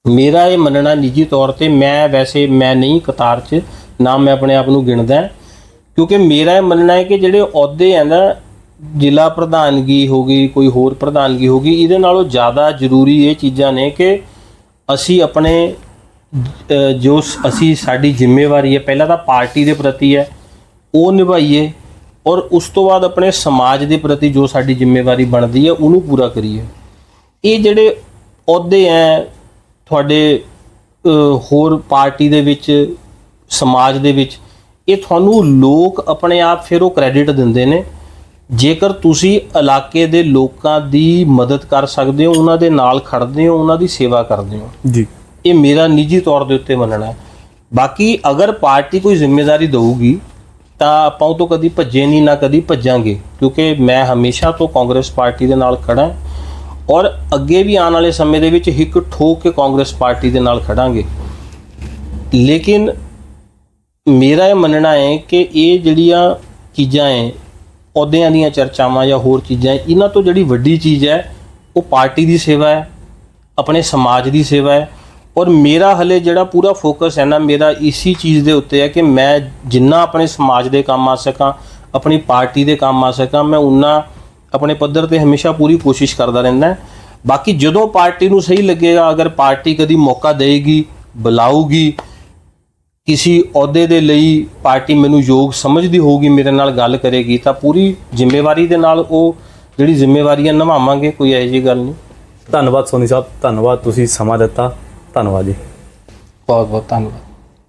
ਮੇਰਾ ਇਹ ਮੰਨਣਾ ਨਿੱਜੀ ਤੌਰ ਤੇ ਮੈਂ ਵੈਸੇ ਮੈਂ ਨਹੀਂ ਕਤਾਰ 'ਚ, ਨਾ ਮੈਂ ਆਪਣੇ ਆਪ ਨੂੰ ਗਿਣਦਾ, ਕਿਉਂਕਿ ਮੇਰਾ ਇਹ ਮੰਨਣਾ ਹੈ ਕਿ ਜਿਹੜੇ ਅਹੁਦੇ ਆ ਨਾ, ਜ਼ਿਲ੍ਹਾ ਪ੍ਰਧਾਨਗੀ ਹੋ ਗਈ, ਕੋਈ ਹੋਰ ਪ੍ਰਧਾਨਗੀ ਹੋ ਗਈ, ਇਹਦੇ ਨਾਲੋਂ ਜ਼ਿਆਦਾ ਜ਼ਰੂਰੀ ਇਹ ਚੀਜ਼ਾਂ ਨੇ ਕਿ ਅਸੀਂ ਆਪਣੇ ਜੋ ਸ- ਅਸੀਂ ਸਾਡੀ ਜ਼ਿੰਮੇਵਾਰੀ ਹੈ, ਪਹਿਲਾਂ ਤਾਂ ਪਾਰਟੀ ਦੇ ਪ੍ਰਤੀ ਹੈ, ਉਹ ਨਿਭਾਈਏ ਔਰ ਉਸ ਤੋਂ ਬਾਅਦ ਆਪਣੇ ਸਮਾਜ ਦੇ ਪ੍ਰਤੀ ਜੋ ਸਾਡੀ ਜ਼ਿੰਮੇਵਾਰੀ ਬਣਦੀ ਹੈ, ਉਹਨੂੰ ਪੂਰਾ ਕਰੀਏ। ਇਹ ਜਿਹੜੇ ਅਹੁਦੇ ਹੈ, ਤੁਹਾਡੇ ਹੋਰ ਪਾਰਟੀ ਦੇ ਵਿੱਚ, ਸਮਾਜ ਦੇ ਵਿੱਚ, ਇਹ ਤੁਹਾਨੂੰ ਲੋਕ ਆਪਣੇ ਆਪ ਫਿਰ ਉਹ ਕ੍ਰੈਡਿਟ ਦਿੰਦੇ ਨੇ। ਜੇਕਰ ਤੁਸੀਂ ਇਲਾਕੇ ਦੇ ਲੋਕਾਂ ਦੀ ਮਦਦ ਕਰ ਸਕਦੇ ਹੋ, ਉਹਨਾਂ ਦੇ ਨਾਲ ਖੜਦੇ ਹੋ, ਉਹਨਾਂ ਦੀ ਸੇਵਾ ਕਰਦੇ ਹੋ। ਜੀ। ਇਹ ਮੇਰਾ ਨਿੱਜੀ ਤੌਰ ਦੇ ਉੱਤੇ ਮੰਨਣਾ ਹੈ। ਬਾਕੀ ਅਗਰ ਪਾਰਟੀ ਕੋਈ ਜ਼ਿੰਮੇਵਾਰੀ ਦੇਊਗੀ, ਤਾਂ ਆਪਾਂ ਉਹ ਤੋਂ ਕਦੀ ਭੱਜੇ ਨਹੀਂ, ਨਾ ਕਦੀ ਭੱਜਾਂਗੇ, ਕਿਉਂਕਿ ਮੈਂ ਹਮੇਸ਼ਾ ਤੋਂ ਕਾਂਗਰਸ ਪਾਰਟੀ ਦੇ ਨਾਲ ਖੜਾ ਔਰ ਅੱਗੇ ਵੀ ਆਉਣ ਵਾਲੇ ਸਮੇਂ ਦੇ ਵਿੱਚ ਹਿੱਕ ਠੋਕ ਕੇ ਕਾਂਗਰਸ ਪਾਰਟੀ ਦੇ ਨਾਲ ਖੜਾਂਗੇ ਲੇਕਿਨ ਮੇਰਾ ਇਹ ਮੰਨਣਾ ਹੈ ਕਿ ਇਹ ਜਿਹੜੀਆਂ ਚੀਜ਼ਾਂ ਹੈ, ਅਹੁਦਿਆਂ ਦੀਆਂ ਚਰਚਾਵਾਂ ਜਾਂ ਹੋਰ ਚੀਜ਼ਾਂ, ਇਹਨਾਂ ਤੋਂ ਜਿਹੜੀ ਵੱਡੀ ਚੀਜ਼ ਹੈ, ਉਹ ਪਾਰਟੀ ਦੀ ਸੇਵਾ ਹੈ, ਆਪਣੇ ਸਮਾਜ ਦੀ ਸੇਵਾ ਹੈ ਔਰ ਮੇਰਾ ਹਲੇ ਜਿਹੜਾ ਪੂਰਾ ਫੋਕਸ ਹੈ ਨਾ, ਮੇਰਾ ਇਸੀ ਚੀਜ਼ ਦੇ ਉੱਤੇ ਹੈ ਕਿ ਮੈਂ ਜਿੰਨਾ ਆਪਣੇ ਸਮਾਜ ਦੇ ਕੰਮ ਆ ਸਕਾਂ, ਆਪਣੀ ਪਾਰਟੀ ਦੇ ਕੰਮ ਆ ਸਕਾਂ, ਮੈਂ ਉਨਾ ਆਪਣੇ ਪੱਧਰ ਤੇ ਹਮੇਸ਼ਾ ਪੂਰੀ ਕੋਸ਼ਿਸ਼ ਕਰਦਾ ਰਹਿੰਦਾ ਬਾਕੀ ਜਦੋਂ ਪਾਰਟੀ ਨੂੰ ਸਹੀ ਲੱਗੇਗਾ, ਅਗਰ ਪਾਰਟੀ ਕਦੀ ਮੌਕਾ ਦੇਏਗੀ, ਬੁਲਾਊਗੀ, ਕਿਸੇ ਅਹੁਦੇ ਦੇ ਲਈ ਪਾਰਟੀ ਮੈਨੂੰ ਯੋਗ ਸਮਝਦੀ ਹੋਊਗੀ, ਮੇਰੇ ਨਾਲ ਗੱਲ ਕਰੇਗੀ, ਤਾਂ ਪੂਰੀ ਜ਼ਿੰਮੇਵਾਰੀ ਦੇ ਨਾਲ ਉਹ ਜਿਹੜੀ ਜ਼ਿੰਮੇਵਾਰੀਆਂ ਨਿਭਾਵਾਂਗੇ, ਕੋਈ ਇਹੋ ਜਿਹੀ ਗੱਲ ਨਹੀਂ। ਧੰਨਵਾਦ ਸੋਨੀ ਸਾਹਿਬ, ਧੰਨਵਾਦ, ਤੁਸੀਂ ਸਮਾਂ ਦਿੱਤਾ। ਧੰਨਵਾਦ ਜੀ। ਬਹੁਤ ਬਹੁਤ ਧੰਨਵਾਦ।